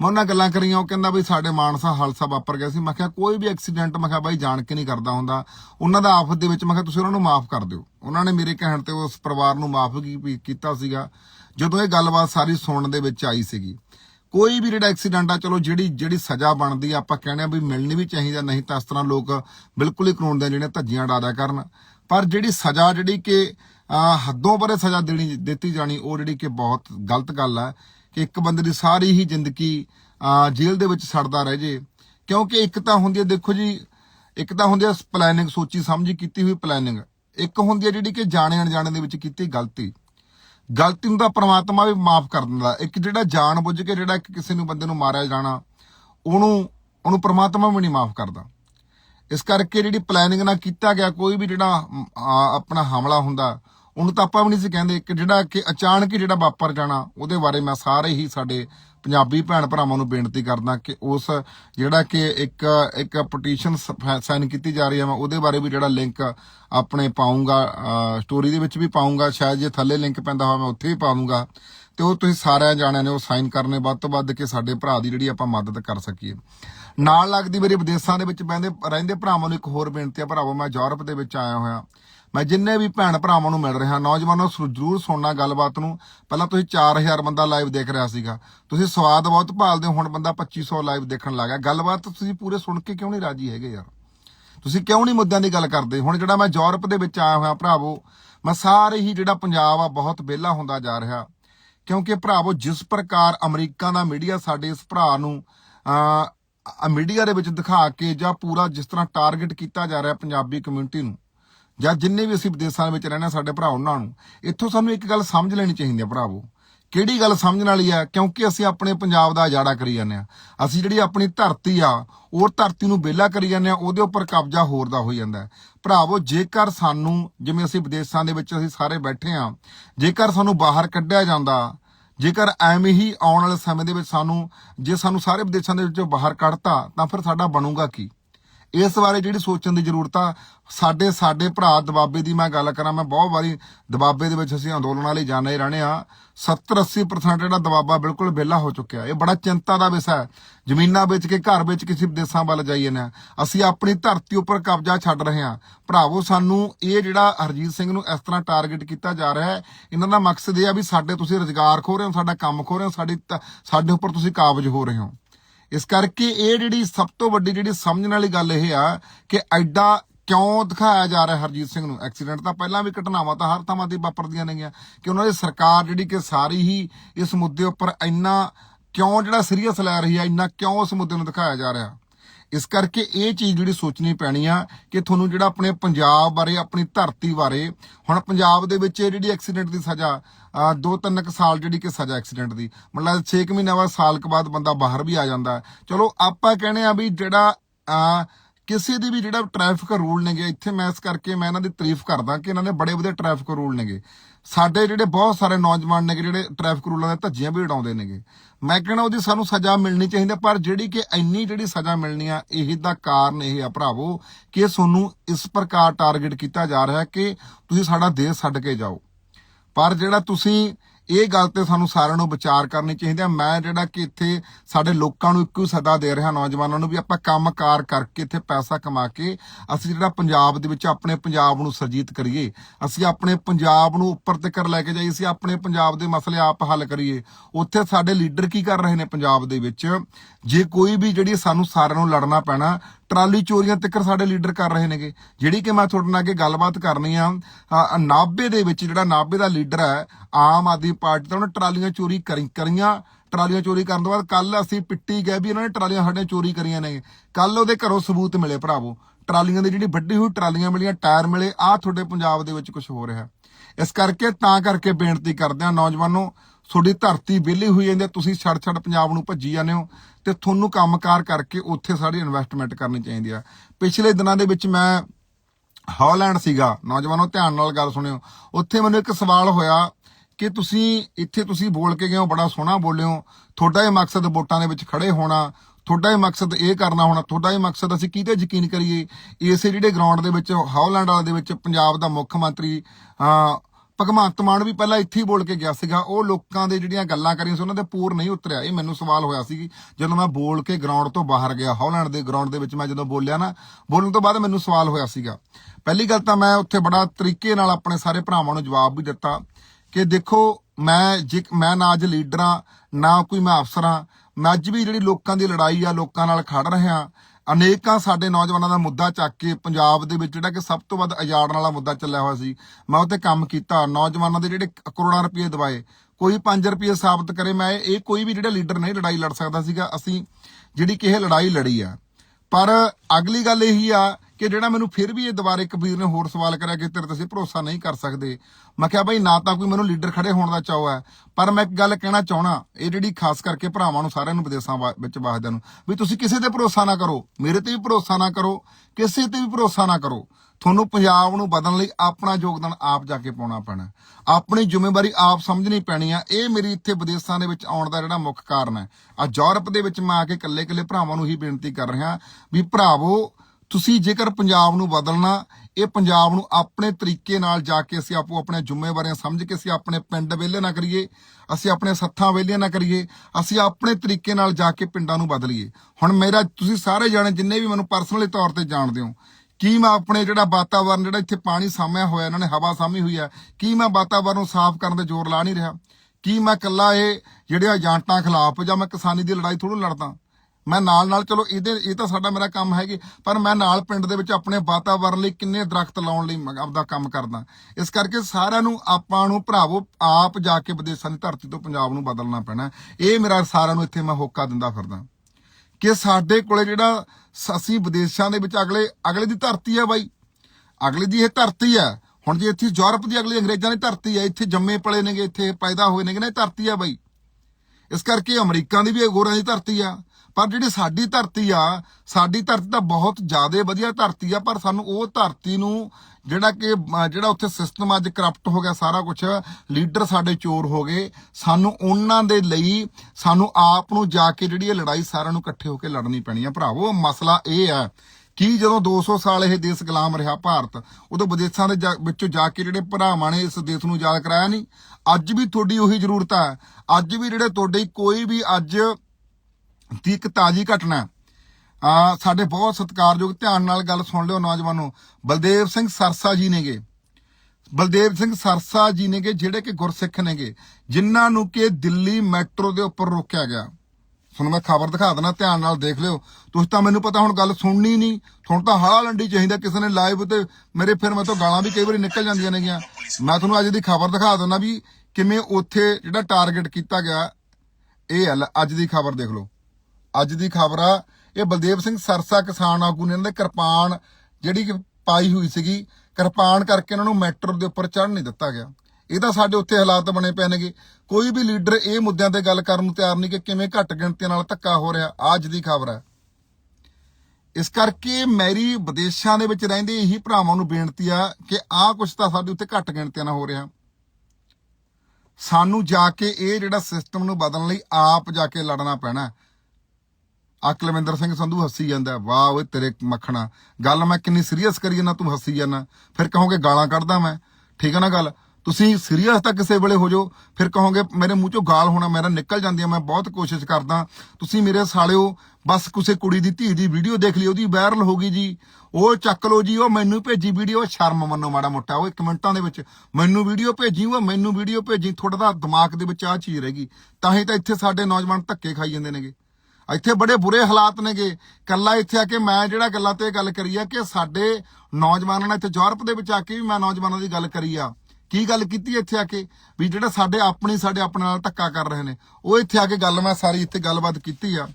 ਮੈਂ ਉਹਨਾਂ ਗੱਲਾਂ ਕਰੀਆਂ, ਉਹ ਕਹਿੰਦਾ ਬਈ ਸਾਡੇ ਮਾਨਸਾ ਹਾਲਸਾ ਵਾਪਰ ਗਿਆ ਸੀ। ਮੈਂ ਕਿਹਾ, ਕੋਈ ਵੀ ਐਕਸੀਡੈਂਟ, ਮੈਂ ਕਿਹਾ ਬਾਈ ਜਾਣ ਕੇ ਨਹੀਂ ਕਰਦਾ ਹੁੰਦਾ। ਉਹਨਾਂ ਦਾ ਆਫਤ ਦੇ ਵਿੱਚ ਮੈਂ ਕਿਹਾ, ਤੁਸੀਂ ਉਹਨਾਂ ਨੂੰ ਮਾਫ ਕਰ ਦਿਓ। ਉਹਨਾਂ ਨੇ ਮੇਰੇ ਕਹਿਣ ਤੇ ਉਸ ਪਰਿਵਾਰ ਨੂੰ ਮਾਫ ਕੀਤਾ ਸੀਗਾ। ਜਦੋਂ ਇਹ ਗੱਲਬਾਤ ਸਾਰੀ ਸੁਣਨ ਦੇ ਵਿੱਚ ਆਈ ਸੀਗੀ ਕੋਈ ਵੀ ਜਿਹੜਾ ਐਕਸੀਡੈਂਟ ਆ, ਚਲੋ ਜਿਹੜੀ ਜਿਹੜੀ ਸਜ਼ਾ ਬਣਦੀ ਆ, ਆਪਾਂ ਕਹਿੰਦੇ ਆ ਵੀ ਮਿਲਣੀ ਵੀ ਚਾਹੀਦਾ ਨਹੀਂ ਤਾਂ ਇਸ ਤਰ੍ਹਾਂ ਲੋਕ ਬਿਲਕੁਲ ਹੀ ਕਾਨੂੰਨ ਦੀਆਂ ਜਿਹੜੀਆਂ ਧੱਜੀਆਂ ਡਾਦਾ ਕਰਨ। ਪਰ ਜਿਹੜੀ ਸਜ਼ਾ ਜਿਹੜੀ ਕਿ ਹੱਦੋਂ ਪਰੇ ਸਜ਼ਾ ਦੇਣੀ, ਦਿੱਤੀ ਜਾਣੀ, ਉਹ ਜਿਹੜੀ ਕਿ ਬਹੁਤ ਗਲਤ ਗੱਲ ਆ ਕਿ ਇੱਕ ਬੰਦੇ ਦੀ ਸਾਰੀ ਹੀ ਜ਼ਿੰਦਗੀ ਜੇਲ੍ਹ ਦੇ ਵਿੱਚ ਸੜਦਾ ਰਹਿ ਜੇ। ਕਿਉਂਕਿ ਇੱਕ ਤਾਂ ਹੁੰਦੀ ਹੈ ਦੇਖੋ ਜੀ, ਇੱਕ ਤਾਂ ਹੁੰਦੀ ਹੈ ਪਲੈਨਿੰਗ ਸੋਚੀ ਸਮਝੀ ਕੀਤੀ ਹੋਈ ਪਲੈਨਿੰਗ ਇੱਕ ਹੁੰਦੀ ਹੈ ਜਿਹੜੀ ਕਿ ਜਾਣੇ ਅਣਜਾਣੇ ਦੇ ਵਿੱਚ ਕੀਤੀ ਗਲਤੀ। ਗਲਤੀ ਨੂੰ ਤਾਂ ਪ੍ਰਮਾਤਮਾ ਵੀ ਮਾਫ ਕਰ ਦਿੰਦਾ। ਇੱਕ ਜਿਹੜਾ ਜਾਣ ਬੁੱਝ ਕੇ ਜਿਹੜਾ ਕਿਸੇ ਨੂੰ ਬੰਦੇ ਨੂੰ ਮਾਰਿਆ ਜਾਣਾ, ਉਹਨੂੰ ਉਹਨੂੰ ਪ੍ਰਮਾਤਮਾ ਵੀ ਨਹੀਂ ਮਾਫ ਕਰਦਾ। ਇਸ ਕਰਕੇ ਜਿਹੜੀ ਪਲੈਨਿੰਗ ਨਾਲ ਕੀਤਾ ਗਿਆ, ਕੋਈ ਵੀ ਜਿਹੜਾ ਆਪਣਾ ਹਮਲਾ ਹੁੰਦਾ, ਉਹਨੂੰ ਤਾਂ ਆਪਾਂ ਵੀ ਨਹੀਂ ਸੀ ਕਹਿੰਦੇ ਕਿ ਜਿਹੜਾ ਕਿ ਅਚਾਨਕ ਹੀ ਜਿਹੜਾ ਵਾਪਰ ਜਾਣਾ, ਉਹਦੇ ਬਾਰੇ ਮੈਂ ਸਾਰੇ ਹੀ ਸਾਡੇ ਪੰਜਾਬੀ ਭੈਣ ਭਰਾਵਾਂ ਨੂੰ ਬੇਨਤੀ ਕਰਦਾ ਕਿ ਉਸ ਜਿਹੜਾ ਕਿ ਇੱਕ ਇੱਕ ਪਟੀਸ਼ਨ ਸਾਈਨ ਕੀਤੀ ਜਾ ਰਹੀ ਹੈ, ਮੈਂ ਉਹਦੇ ਬਾਰੇ ਵੀ ਜਿਹੜਾ ਲਿੰਕ ਆਪਣੇ ਪਾਉਂਗਾ ਸਟੋਰੀ ਦੇ ਵਿੱਚ ਵੀ ਪਾਉਂਗਾ, ਸ਼ਾਇਦ ਜੇ ਥੱਲੇ ਲਿੰਕ ਪੈਂਦਾ ਹੋਵੇ ਮੈਂ ਉੱਥੇ ਵੀ ਪਾਉਂਗਾ ਤੇ ਉਹ ਤੁਸੀਂ ਸਾਰਿਆਂ ਜਾਣਿਆਂ ਨੇ ਉਹ ਸਾਈਨ ਕਰਨੇ, ਵੱਧ ਤੋਂ ਵੱਧ ਕਿ ਸਾਡੇ ਭਰਾ ਦੀ ਜਿਹੜੀ ਆਪਾਂ ਮਦਦ ਕਰ ਸਕੀਏ। ਨਾਲ ਲੱਗਦੀ ਮੇਰੇ ਵਿਦੇਸ਼ਾਂ ਦੇ ਵਿੱਚ ਬਹਿੰਦੇ, ਰਹਿੰਦੇ ਭਰਾਵਾਂ ਨੂੰ ਇੱਕ ਹੋਰ ਬੇਨਤੀ ਆ ਭਰਾਵੋ, ਮੈਂ ਯੂਰਪ ਦੇ ਵਿੱਚ ਆਇਆ ਹੋਇਆ। ਮੈਂ ਜਿੰਨੇ ਵੀ ਭੈਣ ਭਰਾਵਾਂ ਨੂੰ ਮਿਲ ਰਿਹਾ, ਨੌਜਵਾਨੋ ਸੁ- ਜ਼ਰੂਰ ਸੁਣਨਾ ਗੱਲਬਾਤ ਨੂੰ। ਪਹਿਲਾਂ ਤੁਸੀਂ 4000 ਬੰਦਾ ਲਾਈਵ ਦੇਖ ਰਿਹਾ ਸੀਗਾ। ਤੁਸੀਂ ਸਵਾਦ ਬਹੁਤ ਭਾਲਦੇ ਹੋ, ਹੁਣ ਬੰਦਾ 2500 ਲਾਈਵ ਦੇਖਣ ਲੱਗਾ ਗੱਲਬਾਤ ਤੁਸੀਂ ਪੂਰੇ ਸੁਣ ਕੇ ਕਿਉਂ ਨਹੀਂ ਰਾਜੀ ਹੈਗੇ ਯਾਰ? ਤੁਸੀਂ ਕਿਉਂ ਨਹੀਂ ਮੁੱਦਿਆਂ ਦੀ ਗੱਲ ਕਰਦੇ? ਹੁਣ ਜਿਹੜਾ ਮੈਂ ਯੂਰਪ ਦੇ ਵਿੱਚ ਆਇਆ ਹੋਇਆ ਭਰਾਵੋ, ਮੈਂ ਸਾਰੇ ਹੀ ਜਿਹੜਾ ਪੰਜਾਬ ਆ, ਬਹੁਤ ਵਿਹਲਾ ਹੁੰਦਾ ਜਾ ਰਿਹਾ। ਕਿਉਂਕਿ ਭਰਾਵੋ, ਜਿਸ ਪ੍ਰਕਾਰ ਅਮਰੀਕਾ ਦਾ ਮੀਡੀਆ ਸਾਡੇ ਇਸ ਭਰਾ ਨੂੰ ਅ ਮੀਡੀਆ ਦੇ ਵਿੱਚ ਦਿਖਾ ਕੇ ਜਾਂ ਪੂਰਾ ਜਿਸ ਤਰ੍ਹਾਂ ਟਾਰਗੇਟ ਕੀਤਾ ਜਾ ਰਿਹਾ ਪੰਜਾਬੀ ਕਮਿਊਨਿਟੀ ਨੂੰ ਜਾਂ ਜਿੰਨੇ ਵੀ ਅਸੀਂ ਵਿਦੇਸ਼ਾਂ ਵਿੱਚ ਰਹਿੰਦੇ ਹਾਂ ਸਾਡੇ ਭਰਾ ਉਹਨਾਂ ਨੂੰ, ਇੱਥੋਂ ਸਾਨੂੰ ਇੱਕ ਗੱਲ ਸਮਝ ਲੈਣੀ ਚਾਹੀਦੀ ਹੈ ਭਰਾਵੋ। ਕਿਹੜੀ ਗੱਲ ਸਮਝਣ ਵਾਲੀ ਆ? ਕਿਉਂਕਿ ਅਸੀਂ ਆਪਣੇ ਪੰਜਾਬ ਦਾ ਉਜਾੜਾ ਕਰੀ ਜਾਂਦੇ ਆ ਅਸੀਂ ਜਿਹੜੀ ਆਪਣੀ ਧਰਤੀ ਆ ਉਹ ਧਰਤੀ ਨੂੰ ਬੇਲਾ ਕਰੀ ਜਾਂਦੇ ਆ ਉਹਦੇ ਉੱਪਰ ਕਬਜ਼ਾ ਹੋਰ ਦਾ ਹੋ ਜਾਂਦਾ ਭਰਾਵੋ, ਜੇਕਰ ਸਾਨੂੰ, ਜਿਵੇਂ ਅਸੀਂ ਵਿਦੇਸ਼ਾਂ ਦੇ ਵਿੱਚ ਅਸੀਂ ਸਾਰੇ ਬੈਠੇ ਆ ਜੇਕਰ ਸਾਨੂੰ ਬਾਹਰ ਕੱਢਿਆ ਜਾਂਦਾ, ਜੇਕਰ ਐਵੇਂ ਹੀ ਆਉਣ ਵਾਲੇ ਸਮੇਂ ਦੇ ਵਿੱਚ ਸਾਨੂੰ, ਜੇ ਸਾਨੂੰ ਸਾਰੇ ਵਿਦੇਸ਼ਾਂ ਦੇ ਵਿੱਚੋਂ ਬਾਹਰ ਕੱਢਤਾ, ਤਾਂ ਫਿਰ ਸਾਡਾ ਬਣੂਗਾ ਕੀ? ਇਸ ਬਾਰੇ ਜਿਹੜੀ ਸੋਚਣ ਦੀ ਜ਼ਰੂਰਤ ਆ, ਸਾਡੇ ਸਾਡੇ ਭਰਾ ਦਬਾਬੇ ਦੀ ਮੈਂ ਗੱਲ ਕਰਾਂ, ਮੈਂ ਬਹੁਤ ਵਾਰੀ ਦਬਾਬੇ ਦੇ ਵਿੱਚ ਅਸੀਂ ਅੰਦੋਲਨਾਂ ਲਈ ਜਾਣੇ ਰਹਿਣੇ ਆ। 70 80% ਜਿਹੜਾ ਦਬਾਬਾ ਬਿਲਕੁਲ ਵਿਹਲਾ ਹੋ ਚੁੱਕਿਆ। ਇਹ ਬੜਾ ਚਿੰਤਾ ਦਾ ਵਿਸ਼ਾ ਹੈ। ਜ਼ਮੀਨਾਂ ਵੇਚ ਕੇ ਘਰ ਵਿੱਚ ਕਿਸੇ ਦੇਸਾਂ ਵੱਲ ਜਾਈਏ ਨਾ ਅਸੀਂ ਆਪਣੀ ਧਰਤੀ ਉੱਪਰ ਕਬਜ਼ਾ ਛੱਡ ਰਹੇ ਹਾਂ ਭਰਾਵੋ, ਸਾਨੂੰ ਇਹ ਜਿਹੜਾ ਹਰਜੀਤ ਸਿੰਘ ਨੂੰ ਇਸ ਤਰ੍ਹਾਂ ਟਾਰਗੇਟ ਕੀਤਾ ਜਾ ਰਿਹਾ ਹੈ, ਇਹਨਾਂ ਦਾ ਮਕਸਦ ਇਹ ਆ ਵੀ ਸਾਡੇ ਤੁਸੀਂ ਰੁਜ਼ਗਾਰ ਖੋ ਰਹੇ ਹੋ, ਸਾਡਾ ਕੰਮ ਖੋ ਰਹੇ ਹੋ, ਸਾਡੀ ਸਾਡੇ ਉੱਪਰ ਤੁਸੀਂ ਕਾਬਜ ਹੋ ਰਹੇ ਹੋ। ਇਸ ਕਰਕੇ ਇਹ ਜਿਹੜੀ ਸਭ ਤੋਂ ਵੱਡੀ ਜਿਹੜੀ ਸਮਝਣ ਵਾਲੀ ਗੱਲ ਇਹ ਆ ਕਿ ਐਡਾ ਕਿਉਂ ਦਿਖਾਇਆ ਜਾ ਰਿਹਾ ਹਰਜੀਤ ਸਿੰਘ ਨੂੰ? ਐਕਸੀਡੈਂਟ ਤਾਂ ਪਹਿਲਾਂ ਵੀ ਘਟਨਾਵਾਂ ਤਾਂ ਹਰ ਥਾਂ ਤੇ ਵਾਪਰਦੀਆਂ ਨੇਗੀਆਂ ਕਿ ਉਹਨਾਂ ਦੀ ਸਰਕਾਰ ਜਿਹੜੀ ਕਿ ਸਾਰੀ ਹੀ ਇਸ ਮੁੱਦੇ ਉੱਪਰ ਇੰਨਾ ਕਿਉਂ ਜਿਹੜਾ ਸੀਰੀਅਸ ਲੈ ਰਹੀ ਹੈ ਇੰਨਾ ਕਿਉਂ ਉਸ ਮੁੱਦੇ ਨੂੰ ਦਿਖਾਇਆ ਜਾ ਰਿਹਾ? ਇਸ ਕਰਕੇ ਇਹ ਚੀਜ਼ ਜਿਹੜੀ ਸੋਚਣੀ ਪੈਣੀ ਆ ਕਿ ਤੁਹਾਨੂੰ ਜਿਹੜਾ ਆਪਣੇ ਪੰਜਾਬ ਬਾਰੇ, ਆਪਣੀ ਧਰਤੀ ਬਾਰੇ, ਹੁਣ ਪੰਜਾਬ ਦੇ ਵਿੱਚ ਇਹ ਜਿਹੜੀ ਐਕਸੀਡੈਂਟ ਦੀ ਸਜ਼ਾ ਅਹ ਦੋ ਤਿੰਨ ਕੁ ਸਾਲ ਜਿਹੜੀ ਕਿ ਸਜ਼ਾ ਐਕਸੀਡੈਂਟ ਦੀ। ਮਤਲਬ 6 ਮਹੀਨਿਆਂ ਬਾਅਦ, ਸਾਲ ਕੁ ਬਾਅਦ ਬੰਦਾ ਬਾਹਰ ਵੀ ਆ ਜਾਂਦਾ। ਚਲੋ, ਆਪਾਂ ਕਹਿੰਦੇ ਆ ਵੀ ਜਿਹੜਾ ਕਿਸੇ ਦੇ ਵੀ ਜਿਹੜਾ ਟ੍ਰੈਫਿਕ ਰੂਲ ਨੇਗੇ, ਇੱਥੇ ਮੈਂ ਇਸ ਕਰਕੇ ਮੈਂ ਇਹਨਾਂ ਦੀ ਤਾਰੀਫ ਕਰਦਾ ਕਿ ਇਹਨਾਂ ਨੇ ਬੜੇ ਵਧੀਆ ਟ੍ਰੈਫਿਕ ਰੂਲ ਨੇਗੇ। ਸਾਡੇ ਜਿਹੜੇ ਬਹੁਤ ਸਾਰੇ ਨੌਜਵਾਨ ਨੇਗੇ ਜਿਹੜੇ ਟ੍ਰੈਫਿਕ ਰੂਲਾਂ ਦੇ ਧੱਜੀਆਂ ਵੀ ਉਡਾਉਂਦੇ ਨੇਗੇ। ਮੈਂ ਕਹਿੰਦਾ ਉਹਦੀ ਸਾਨੂੰ ਸਜ਼ਾ ਮਿਲਣੀ ਚਾਹੀਦੀ ਹੈ, ਪਰ ਜਿਹੜੀ ਕਿ ਇੰਨੀ ਜਿਹੜੀ ਸਜ਼ਾ ਮਿਲਣੀ ਆ ਇਹ ਦਾ ਕਾਰਨ ਇਹ ਆ ਭਰਾਵੋ ਕਿ ਤੁਹਾਨੂੰ ਇਸ ਪ੍ਰਕਾਰ ਟਾਰਗੇਟ ਕੀਤਾ ਜਾ ਰਿਹਾ ਕਿ ਤੁਸੀਂ ਸਾਡਾ ਦੇਸ਼ ਛੱਡ ਕੇ ਜਾਓ। ਪਰ ਜਿਹੜਾ ਤੁਸੀਂ ਇਹ ਗੱਲ ਤੇ ਸਾਨੂੰ ਸਾਰਿਆਂ ਨੂੰ ਵਿਚਾਰ ਕਰਨੀ ਚਾਹੀਦੀ ਹੈ ਮੈਂ ਜਿਹੜਾ ਕਿ ਇੱਥੇ ਸਾਡੇ ਲੋਕਾਂ ਨੂੰ ਇੱਕੋ ਹੀ ਦੇ ਰਿਹਾ ਨੌਜਵਾਨਾਂ ਨੂੰ ਵੀ ਆਪਾਂ ਕੰਮਕਾਰ ਕਰਕੇ ਇੱਥੇ ਪੈਸਾ ਕਮਾ ਕੇ ਅਸੀਂ ਜਿਹੜਾ ਪੰਜਾਬ ਦੇ ਵਿੱਚ ਆਪਣੇ ਪੰਜਾਬ ਨੂੰ ਸਰਜੀਤ ਕਰੀਏ। ਅਸੀਂ ਆਪਣੇ ਪੰਜਾਬ ਨੂੰ ਉੱਪਰ ਤੱਕ ਲੈ ਕੇ ਜਾਈਏ। ਅਸੀਂ ਆਪਣੇ ਪੰਜਾਬ ਦੇ ਮਸਲੇ ਆਪ ਹੱਲ ਕਰੀਏ। ਉੱਥੇ ਸਾਡੇ ਲੀਡਰ ਕੀ ਕਰ ਰਹੇ ਨੇ ਪੰਜਾਬ ਦੇ ਵਿੱਚ? ਜੇ ਕੋਈ ਵੀ ਜਿਹੜੀ ਸਾਨੂੰ ਸਾਰਿਆਂ ਨੂੰ ਲੜਨਾ ਪੈਣਾ ਟਰਾਲੀ ਚੋਰੀਆਂ ਤੱਕ ਸਾਡੇ ਲੀਡਰ ਕਰ ਰਹੇ ਨੇਗੇ। ਜਿਹੜੀ ਕਿ ਮੈਂ ਤੁਹਾਡੇ ਨਾਲ ਅੱਗੇ ਗੱਲਬਾਤ ਕਰਨੀ ਆ ਅ, ਨਾਭੇ ਦੇ ਵਿੱਚ ਜਿਹੜਾ ਨਾਭੇ ਦਾ ਲੀਡਰ ਹੈ ਆਮ ਆਦਮੀ ਪਾਰਟੀ ਦਾ ਉਹਨੇ ਟਰਾਲੀਆਂ ਚੋਰੀ ਕਰੀ ਕਰੀਆਂ। ਟਰਾਲੀਆਂ ਚੋਰੀ ਕਰਨ ਤੋਂ ਬਾਅਦ ਕੱਲ ਅਸੀਂ ਪਿੱਟੀ ਗਏ ਵੀ ਉਹਨਾਂ ਨੇ ਟਰਾਲੀਆਂ ਸਾਡੇ ਚੋਰੀ ਕਰੀਆਂ ਨੇ। ਕੱਲ ਉਹਦੇ ਘਰੋਂ ਸਬੂਤ ਮਿਲੇ ਭਰਾਵੋ। ਟਰਾਲੀਆਂ ਦੀ ਜਿਹੜੀ ਵੱਡੀ ਹੋਈ ਟਰਾਲੀਆਂ ਮਿਲੀਆਂ ਟਾਇਰ ਮਿਲੇ। ਆ ਤੁਹਾਡੇ ਪੰਜਾਬ ਦੇ ਵਿੱਚ ਕੁਝ ਹੋ ਰਿਹਾ। ਇਸ ਕਰਕੇ ਤਾਂ ਕਰਕੇ ਬੇਨਤੀ ਕਰਦੇ ਆ ਨੌਜਵਾਨੋ ਤੁਹਾਡੀ ਧਰਤੀ ਵਿਹਲੀ ਹੋਈ ਜਾਂਦੀ ਹੈ, ਤੁਸੀਂ ਛੜ ਛੜ ਪੰਜਾਬ ਨੂੰ ਭੱਜੀ ਜਾਂਦੇ ਹੋ ਤੇ ਤੁਹਾਨੂੰ ਕੰਮਕਾਰ ਕਰਕੇ ਉੱਥੇ ਸਾਰੀ ਇਨਵੈਸਟਮੈਂਟ ਕਰਨੀ ਚਾਹੀਦੀ ਆ। ਪਿਛਲੇ ਦਿਨਾਂ ਦੇ ਵਿੱਚ ਮੈਂ ਹਾਲੈਂਡ ਸੀਗਾ ਨੌਜਵਾਨੋ ਧਿਆਨ ਨਾਲ ਗੱਲ ਸੁਣਿਓ। ਉੱਥੇ ਮੈਨੂੰ ਇੱਕ ਸਵਾਲ ਹੋਇਆ ਕਿ ਤੁਸੀਂ ਇੱਥੇ ਤੁਸੀਂ ਬੋਲ ਕੇ ਗਏ ਹੋ ਬੜਾ ਸੋਹਣਾ ਬੋਲੇ ਹੋ ਤੁਹਾਡਾ ਇਹ ਮਕਸਦ ਵੋਟਾਂ ਦੇ ਵਿੱਚ ਖੜੇ ਹੋਣਾ ਤੁਹਾਡਾ ਇਹ ਮਕਸਦ ਇਹ ਕਰਨਾ ਹੋਣਾ ਤੁਹਾਡਾ ਇਹ ਮਕਸਦ ਅਸੀਂ ਕਿਹਦੇ ਯਕੀਨ ਕਰੀਏ? ਇਸੇ ਜਿਹੜੇ ਗਰਾਊਂਡ ਦੇ ਵਿੱਚ ਹਾਲੈਂਡ ਵਾਲੇ ਦੇ ਵਿੱਚ ਪੰਜਾਬ ਦਾ ਮੁੱਖ ਮੰਤਰੀ ਭਗਵੰਤ ਮਾਨ ਵੀ ਪਹਿਲਾਂ ਇੱਥੇ ਹੀ ਬੋਲ ਕੇ ਗਿਆ ਸੀਗਾ। ਉਹ ਲੋਕਾਂ ਦੇ ਜਿਹੜੀਆਂ ਗੱਲਾਂ ਕਰੀਆਂ ਸੀ, ਉਹਨਾਂ ਦੇ ਪੂਰ ਨਹੀਂ ਉਤਰਿਆ। ਇਹ ਮੈਨੂੰ ਸਵਾਲ ਹੋਇਆ ਸੀ ਜਦੋਂ ਮੈਂ ਬੋਲ ਕੇ ਗਰਾਊਂਡ ਤੋਂ ਬਾਹਰ ਗਿਆ ਹਾਲੈਂਡ ਦੇ ਗਰਾਊਂਡ ਦੇ ਵਿੱਚ ਮੈਂ ਜਦੋਂ ਬੋਲਿਆ ਨਾ, ਬੋਲਣ ਤੋਂ ਬਾਅਦ ਮੈਨੂੰ ਸਵਾਲ ਹੋਇਆ ਸੀਗਾ। ਪਹਿਲੀ ਗੱਲ ਤਾਂ ਮੈਂ ਉੱਥੇ ਬੜਾ ਤਰੀਕੇ ਨਾਲ ਆਪਣੇ ਸਾਰੇ ਭਰਾਵਾਂ ਨੂੰ ਜਵਾਬ ਵੀ ਦਿੱਤਾ ਕਿ ਦੇਖੋ, ਮੈਂ ਜੇ ਮੈਂ ਨਾ ਅੱਜ ਲੀਡਰ ਹਾਂ, ਨਾ ਕੋਈ ਮੈਂ ਅਫਸਰ ਹਾਂ, ਮੈਂ ਅੱਜ ਵੀ ਜਿਹੜੀ ਲੋਕਾਂ ਦੀ ਲੜਾਈ ਆ, ਲੋਕਾਂ ਨਾਲ ਖੜ ਰਿਹਾ ਅਨੇਕਾਂ ਸਾਡੇ ਨੌਜਵਾਨਾਂ ਦਾ ਮੁੱਦਾ ਚੱਕ ਕੇ ਪੰਜਾਬ ਦੇ ਵਿੱਚ ਜਿਹੜਾ ਕਿ ਸਭ ਤੋਂ ਵੱਧ ਅਜਾੜਨ ਵਾਲਾ ਮੁੱਦਾ ਚੱਲਿਆ ਹੋਇਆ ਸੀ। ਮੈਂ ਉਹ ਤੇ ਕੰਮ ਕੀਤਾ, ਨੌਜਵਾਨਾਂ ਦੇ ਜਿਹੜੇ ਕਰੋੜਾਂ ਰੁਪਏ ਦਵਾਏ। ਕੋਈ 5 ਰੁਪਏ ਸਾਬਤ ਕਰੇ, ਮੈਂ ਇਹ ਇਹ ਕੋਈ ਵੀ ਜਿਹੜਾ ਲੀਡਰ ਨਹੀਂ ਲੜਾਈ ਲੜ ਸਕਦਾ ਸੀਗਾ। ਅਸੀਂ ਜਿਹੜੀ ਕਿ ਇਹ ਲੜਾਈ ਲੜੀ ਆ। ਪਰ ਅਗਲੀ ਗੱਲ ਇਹੀ ਆ ਕਿ ਜਿਹੜਾ ਮੈਨੂੰ ਫਿਰ ਵੀ ਇਹ ਦੁਬਾਰੇ ਕਬੀਰ ਨੇ ਹੋਰ ਸਵਾਲ ਕਰਿਆ ਕਿ ਤੇਰੇ ਤੇ ਅਸੀਂ ਭਰੋਸਾ ਨਹੀਂ ਕਰ ਸਕਦੇ। ਮੈਂ ਕਿਹਾ ਬਈ ਨਾ ਤਾਂ ਕੋਈ ਮੈਨੂੰ ਲੀਡਰ ਖੜੇ ਹੋਣ ਦਾ ਚਾਅ ਹੈ, ਪਰ ਮੈਂ ਇੱਕ ਗੱਲ ਕਹਿਣਾ ਚਾਹਣਾ ਇਹ ਜਿਹੜੀ ਖਾਸ ਕਰਕੇ ਭਰਾਵਾਂ ਨੂੰ ਸਾਰਿਆਂ ਨੂੰ ਵਿਦੇਸ਼ਾਂ ਵਾ- ਵਿੱਚ ਵਸਦਿਆਂ ਨੂੰ, ਵੀ ਤੁਸੀਂ ਕਿਸੇ ਤੇ ਭਰੋਸਾ ਨਾ ਕਰੋ, ਮੇਰੇ ਤੇ ਵੀ ਭਰੋਸਾ ਨਾ ਕਰੋ, ਕਿਸੇ ਤੇ ਵੀ ਭਰੋਸਾ ਨਾ ਕਰੋ। ਤੁਹਾਨੂੰ ਪੰਜਾਬ ਨੂੰ ਬਦਲਣ ਲਈ ਆਪਣਾ ਯੋਗਦਾਨ ਆਪ ਜਾ ਕੇ ਪਾਉਣਾ ਪੈਣਾ ਆਪਣੀ ਜ਼ਿੰਮੇਵਾਰੀ ਆਪ ਸਮਝਣੀ ਪੈਣੀ ਆ। ਇਹ ਮੇਰੀ ਇੱਥੇ ਵਿਦੇਸ਼ਾਂ ਦੇ ਵਿੱਚ ਆਉਣ ਦਾ ਜਿਹੜਾ ਮੁੱਖ ਕਾਰਨ ਹੈ। ਆ ਯੂਰਪ ਦੇ ਵਿੱਚ ਮੈਂ ਆ ਕੇ ਇਕੱਲੇ-ਇਕੱਲੇ ਭਰਾਵਾਂ ਨੂੰ ਹੀ ਬੇਨਤੀ ਕਰ ਰਿਹਾ ਵੀ ਭਰਾਵੋ ਤੁਸੀਂ ਜੇਕਰ ਪੰਜਾਬ ਨੂੰ ਬਦਲਣਾ, ਇਹ ਪੰਜਾਬ ਨੂੰ ਆਪਣੇ ਤਰੀਕੇ ਨਾਲ ਜਾ ਕੇ ਅਸੀਂ ਆਪੋ ਆਪਣੇ ਜ਼ਿੰਮੇਵਾਰੀਆਂ ਸਮਝ ਕੇ ਅਸੀਂ ਆਪਣੇ ਪਿੰਡ ਵਿਹਲੇ ਨਾ ਕਰੀਏ, ਅਸੀਂ ਆਪਣੇ ਸੱਥਾਂ ਵਿਹਲੇ ਨਾ ਕਰੀਏ, ਅਸੀਂ ਆਪਣੇ ਤਰੀਕੇ ਨਾਲ ਜਾ ਕੇ ਪਿੰਡਾਂ ਨੂੰ ਬਦਲੀਏ। ਹੁਣ ਮੇਰਾ, ਤੁਸੀਂ ਸਾਰੇ ਜਾਣੇ ਜਿੰਨੇ ਵੀ ਮੈਨੂੰ ਪਰਸਨਲੀ ਤੌਰ ਤੇ ਜਾਣਦੇ ਹੋ, ਕੀ ਮੈਂ ਆਪਣੇ ਜਿਹੜਾ ਵਾਤਾਵਰਨ, ਜਿਹੜਾ ਇੱਥੇ ਪਾਣੀ ਸਾਂਭਿਆ ਹੋਇਆ, ਇਹਨਾਂ ਨੇ ਹਵਾ ਸਾਂਭੀ ਹੋਈ ਹੈ, ਕੀ ਮੈਂ ਵਾਤਾਵਰਨ ਨੂੰ ਸਾਫ਼ ਕਰਨ ਦੇ ਜ਼ੋਰ ਲਾ ਨਹੀਂ ਰਿਹਾ? ਕੀ ਮੈਂ ਇਕੱਲਾ ਇਹ ਜਿਹੜੇ ਏਜੰਟਾਂ ਖਿਲਾਫ ਜਾਂ ਮੈਂ ਕਿਸਾਨੀ ਦੀ ਲੜਾਈ ਥੋੜ੍ਹਾ ਲੜਦਾ? ਮੈਂ ਨਾਲ ਨਾਲ, ਚਲੋ ਇਹਦੇ, ਇਹ ਤਾਂ ਸਾਡਾ ਮੇਰਾ ਕੰਮ ਹੈਗੇ ਪਰ ਮੈਂ ਨਾਲ ਪਿੰਡ ਦੇ ਵਿੱਚ ਆਪਣੇ ਵਾਤਾਵਰਨ ਲਈ ਕਿੰਨੇ ਦਰਖਤ ਲਾਉਣ ਲਈ ਮੈਂ ਆਪਦਾ ਕੰਮ ਕਰਦਾ। ਇਸ ਕਰਕੇ ਸਾਰਿਆਂ ਨੂੰ, ਆਪਾਂ ਨੂੰ, ਭਰਾਵੋ, ਆਪ ਜਾ ਕੇ ਵਿਦੇਸ਼ਾਂ ਦੀ ਧਰਤੀ ਤੋਂ ਪੰਜਾਬ ਨੂੰ ਬਦਲਣਾ ਪੈਣਾ ਇਹ ਮੇਰਾ ਸਾਰਿਆਂ ਨੂੰ ਇੱਥੇ ਮੈਂ ਹੋਕਾ ਦਿੰਦਾ ਫਿਰਦਾ। ਕਿ ਸਾਡੇ ਕੋਲੇ ਜਿਹੜਾ ਅਸੀਂ ਵਿਦੇਸ਼ਾਂ ਦੇ ਵਿੱਚ ਅਗਲੇ ਅਗਲੇ ਦੀ ਧਰਤੀ ਹੈ ਬਾਈ। ਅਗਲੇ ਦੀ ਇਹ ਧਰਤੀ ਹੈ। ਹੁਣ ਜੇ ਇੱਥੇ ਯੂਰਪ ਦੀ ਅਗਲੀ ਅੰਗਰੇਜ਼ਾਂ ਦੀ ਧਰਤੀ ਹੈ, ਇੱਥੇ ਜੰਮੇ ਪਲੇ ਨੇਗੇ, ਇੱਥੇ ਪੈਦਾ ਹੋਏ ਨੇਗੇ ਨਾ, ਇਹ ਧਰਤੀ ਹੈ ਬਾਈ। ਇਸ ਕਰਕੇ ਅਮਰੀਕਾ ਦੀ ਵੀ ਇਹ ਗੋਰਾਂ ਦੀ ਧਰਤੀ ਆ। ਪਰ ਜਿਹੜੀ ਸਾਡੀ ਧਰਤੀ ਆ, ਸਾਡੀ ਧਰਤੀ ਤਾਂ ਬਹੁਤ ਜ਼ਿਆਦਾ ਵਧੀਆ ਧਰਤੀ ਆ, ਪਰ ਸਾਨੂੰ ਉਹ ਧਰਤੀ ਨੂੰ ਜਿਹੜਾ ਕਿ ਜਿਹੜਾ ਉੱਥੇ ਸਿਸਟਮ ਅੱਜ ਕਰਪਟ ਹੋ ਗਿਆ ਸਾਰਾ ਕੁਝ ਲੀਡਰ ਸਾਡੇ ਚੋਰ ਹੋ ਗਏ, ਸਾਨੂੰ ਉਹਨਾਂ ਦੇ ਲਈ ਸਾਨੂੰ ਆਪ ਨੂੰ ਜਾ ਕੇ ਜਿਹੜੀ ਇਹ ਲੜਾਈ ਸਾਰਿਆਂ ਨੂੰ ਇਕੱਠੇ ਹੋ ਕੇ ਲੜਨੀ ਪੈਣੀ ਆ। ਭਰਾਵੋ, ਮਸਲਾ ਇਹ ਆ ਕਿ ਜਦੋਂ 200 ਸਾਲ ਇਹ ਦੇਸ਼ ਗੁਲਾਮ ਰਿਹਾ ਭਾਰਤ, ਉਦੋਂ ਵਿਦੇਸ਼ਾਂ ਦੇ ਜਾ- ਵਿੱਚੋਂ ਜਾ ਕੇ ਜਿਹੜੇ ਭਰਾਵਾਂ ਨੇ ਇਸ ਦੇਸ਼ ਨੂੰ ਯਾਦ ਕਰਾਇਆ ਨਹੀਂ। ਅੱਜ ਵੀ ਤੁਹਾਡੀ ਉਹੀ ਜ਼ਰੂਰਤ ਆ। ਅੱਜ ਵੀ ਜਿਹੜੇ ਤੁਹਾਡੇ ਕੋਈ ਵੀ ਅੱਜ ਦੀ ਇੱਕ ਤਾਜ਼ੀ ਘਟਨਾ ਆ, ਸਾਡੇ ਬਹੁਤ ਸਤਿਕਾਰਯੋਗ, ਧਿਆਨ ਨਾਲ ਗੱਲ ਸੁਣ ਲਿਓ ਨੌਜਵਾਨੋ। ਬਲਦੇਵ ਸਿੰਘ ਸਰਸਾ ਜੀ ਨੇਗੇ। ਬਲਦੇਵ ਸਿੰਘ ਸਰਸਾ ਜੀ ਨੇਗੇ, ਜਿਹੜੇ ਕਿ ਗੁਰਸਿੱਖ ਨੇਗੇ, ਜਿਨ੍ਹਾਂ ਨੂੰ ਕਿ ਦਿੱਲੀ ਮੈਟਰੋ ਦੇ ਉੱਪਰ ਰੋਕਿਆ ਗਿਆ। ਤੁਹਾਨੂੰ ਮੈਂ ਖਬਰ ਦਿਖਾ ਦੇਣਾ ਧਿਆਨ ਨਾਲ ਦੇਖ ਲਿਓ। ਤੁਸੀਂ ਤਾਂ ਮੈਨੂੰ ਪਤਾ ਹੁਣ ਗੱਲ ਸੁਣਨੀ ਨਹੀਂ। ਤੁਹਾਨੂੰ ਤਾਂ ਹਾਲ ਲੰਡੀ ਚਾਹੀਦਾ, ਕਿਸੇ ਨੇ ਲਾਈਵ ਤੇ ਮੇਰੇ ਫਿਰ ਮੈਂ ਤੋਂ ਗਾਲਾਂ ਵੀ ਕਈ ਵਾਰੀ ਨਿਕਲ ਜਾਂਦੀਆਂ ਨੇਗੀਆਂ। ਮੈਂ ਤੁਹਾਨੂੰ ਅੱਜ ਦੀ ਖਬਰ ਦਿਖਾ ਦਿੰਦਾ ਵੀ ਕਿਵੇਂ ਉੱਥੇ ਜਿਹੜਾ ਟਾਰਗੇਟ ਕੀਤਾ ਗਿਆ, ਇਹ ਹੈ। ਅੱਜ ਦੀ ਖਬਰ ਦੇਖ ਲਓ। ਅੱਜ ਦੀ ਖਬਰ ਆ, ਇਹ ਬਲਦੇਵ ਸਿੰਘ ਸਰਸਾ ਕਿਸਾਨ ਆਗੂ ਨੇ ਇਹਨਾਂ ਦੇ ਕਿਰਪਾਨ ਜਿਹੜੀ ਕਿ ਪਾਈ ਹੋਈ ਸੀਗੀ, ਕਿਰਪਾਨ ਕਰਕੇ ਇਹਨਾਂ ਨੂੰ ਮੈਟਰੋ ਦੇ ਉੱਪਰ ਚੜ੍ਹ ਨਹੀਂ ਦਿੱਤਾ ਗਿਆ। ਇਹ ਤਾਂ ਸਾਡੇ ਉੱਥੇ ਹਾਲਾਤ ਬਣੇ ਪਏ ਨੇਗੇ। ਕੋਈ ਵੀ ਲੀਡਰ ਇਹ ਮੁੱਦਿਆਂ ਤੇ ਗੱਲ ਕਰਨ ਨੂੰ ਤਿਆਰ ਨਹੀਂ ਕਿ ਕਿਵੇਂ ਘੱਟ ਗਿਣਤੀ ਨਾਲ ਧੱਕਾ ਹੋ ਰਿਹਾ, ਅੱਜ ਦੀ ਖਬਰ ਹੈ। ਇਸ ਕਰਕੇ ਮੇਰੀ ਵਿਦੇਸ਼ਾਂ ਦੇ ਵਿੱਚ ਰਹਿੰਦੇ ਇਹੀ ਭਰਾਵਾਂ ਨੂੰ ਬੇਨਤੀ ਆ ਕਿ ਆਹ ਕੁਛ ਤਾਂ ਸਾਡੇ ਉੱਤੇ ਘੱਟ ਗਿਣਤੀਆਂ ਨਾਲ ਹੋ ਰਿਹਾ। ਸਾਨੂੰ ਜਾ ਕੇ ਇਹ ਜਿਹੜਾ ਸਿਸਟਮ ਨੂੰ ਬਦਲਣ ਲਈ ਆਪ ਜਾ ਕੇ ਲੜਨਾ ਪੈਣਾ। ਆ ਕੁਲਵਿੰਦਰ ਸਿੰਘ ਸੰਧੂ ਹੱਸੀ ਜਾਂਦਾ, ਵਾਹ ਓਏ ਤੇਰੇ ਮੱਖਣਾ। ਗੱਲ ਮੈਂ ਕਿੰਨੀ ਸੀਰੀਅਸ ਕਰੀ ਜਾਂਦਾ ਤੂੰ ਹੱਸੀ ਜਾਂਦਾ। ਫਿਰ ਕਹੋਗੇ ਗਾਲਾਂ ਕੱਢਦਾ ਮੈਂ। ਠੀਕ ਹੈ ਨਾ ਗੱਲ? ਤੁਸੀਂ ਸੀਰੀਅਸ ਤਾਂ ਕਿਸੇ ਵੇਲੇ ਹੋ ਜਾਓ, ਫਿਰ ਕਹੋਗੇ ਮੇਰੇ ਮੂੰਹ ਚੋਂ ਗਾਲ ਹੋਣਾ ਮੇਰਾ ਨਿਕਲ ਜਾਂਦੀ ਆ, ਮੈਂ ਬਹੁਤ ਕੋਸ਼ਿਸ਼ ਕਰਦਾ। ਤੁਸੀਂ ਮੇਰੇ ਸਾਲਿਓ, ਬਸ ਕਿਸੇ ਕੁੜੀ ਦੀ ਧੀ ਦੀ ਵੀਡੀਓ ਦੇਖ ਲਈ, ਉਹਦੀ ਵਾਇਰਲ ਹੋ ਗਈ ਜੀ। ਉਹ ਚੱਕ ਲਓ ਜੀ, ਉਹ ਮੈਨੂੰ ਭੇਜੀ ਵੀਡੀਓ ਸ਼ਰਮ ਮੰਨੋ ਮਾੜਾ ਮੋਟਾ। ਉਹ ਕਮੈਂਟਾਂ ਦੇ ਵਿੱਚ ਮੈਨੂੰ ਵੀਡੀਓ ਭੇਜੀ, ਉਹ ਮੈਨੂੰ ਵੀਡੀਓ ਭੇਜੀ ਥੋੜਾ ਤਾਂ ਦਿਮਾਗ ਦੇ ਵਿੱਚ ਆ ਚੀਜ਼ ਰਹਿ ਗਈ। ਤਾਂ ਹੀ ਤਾਂ ਇੱਥੇ ਸਾਡੇ ਨੌਜਵਾਨ ਧੱਕੇ ਖਾਈ ਜਾਂਦੇ ਨੇਗੇ। ਇੱਥੇ ਬੜੇ ਬੁਰੇ ਹਾਲਾਤ ਨੇਗੇ। ਕੱਲਾ ਇੱਥੇ ਆ ਕੇ ਮੈਂ ਜਿਹੜਾ ਗੱਲਾਂ ਤੇ ਗੱਲ ਕਰੀ ਆ ਕਿ ਸਾਡੇ ਨੌਜਵਾਨਾਂ ਨੇ ਇੱਥੇ ਯੂਰਪ ਦੇ ਵਿੱਚ ਆ ਕੇ ਵੀ ਮੈਂ ਨੌਜਵਾਨਾਂ ਦੀ ਗੱਲ ਕਰੀ ਆ। ਕੀ ਗੱਲ ਕੀਤੀ ਇੱਥੇ ਆ ਕੇ? ਵੀ ਜਿਹੜਾ ਸਾਡੇ ਆਪਣੀ, ਸਾਡੇ ਆਪਣੇ ਨਾਲ ਧੱਕਾ ਕਰ ਰਹੇ ਨੇ। ਉਹ ਇੱਥੇ ਆ ਕੇ ਗੱਲ ਮੈਂ ਸਾਰੀ ਇੱਥੇ ਗੱਲਬਾਤ ਕੀਤੀ ਆ।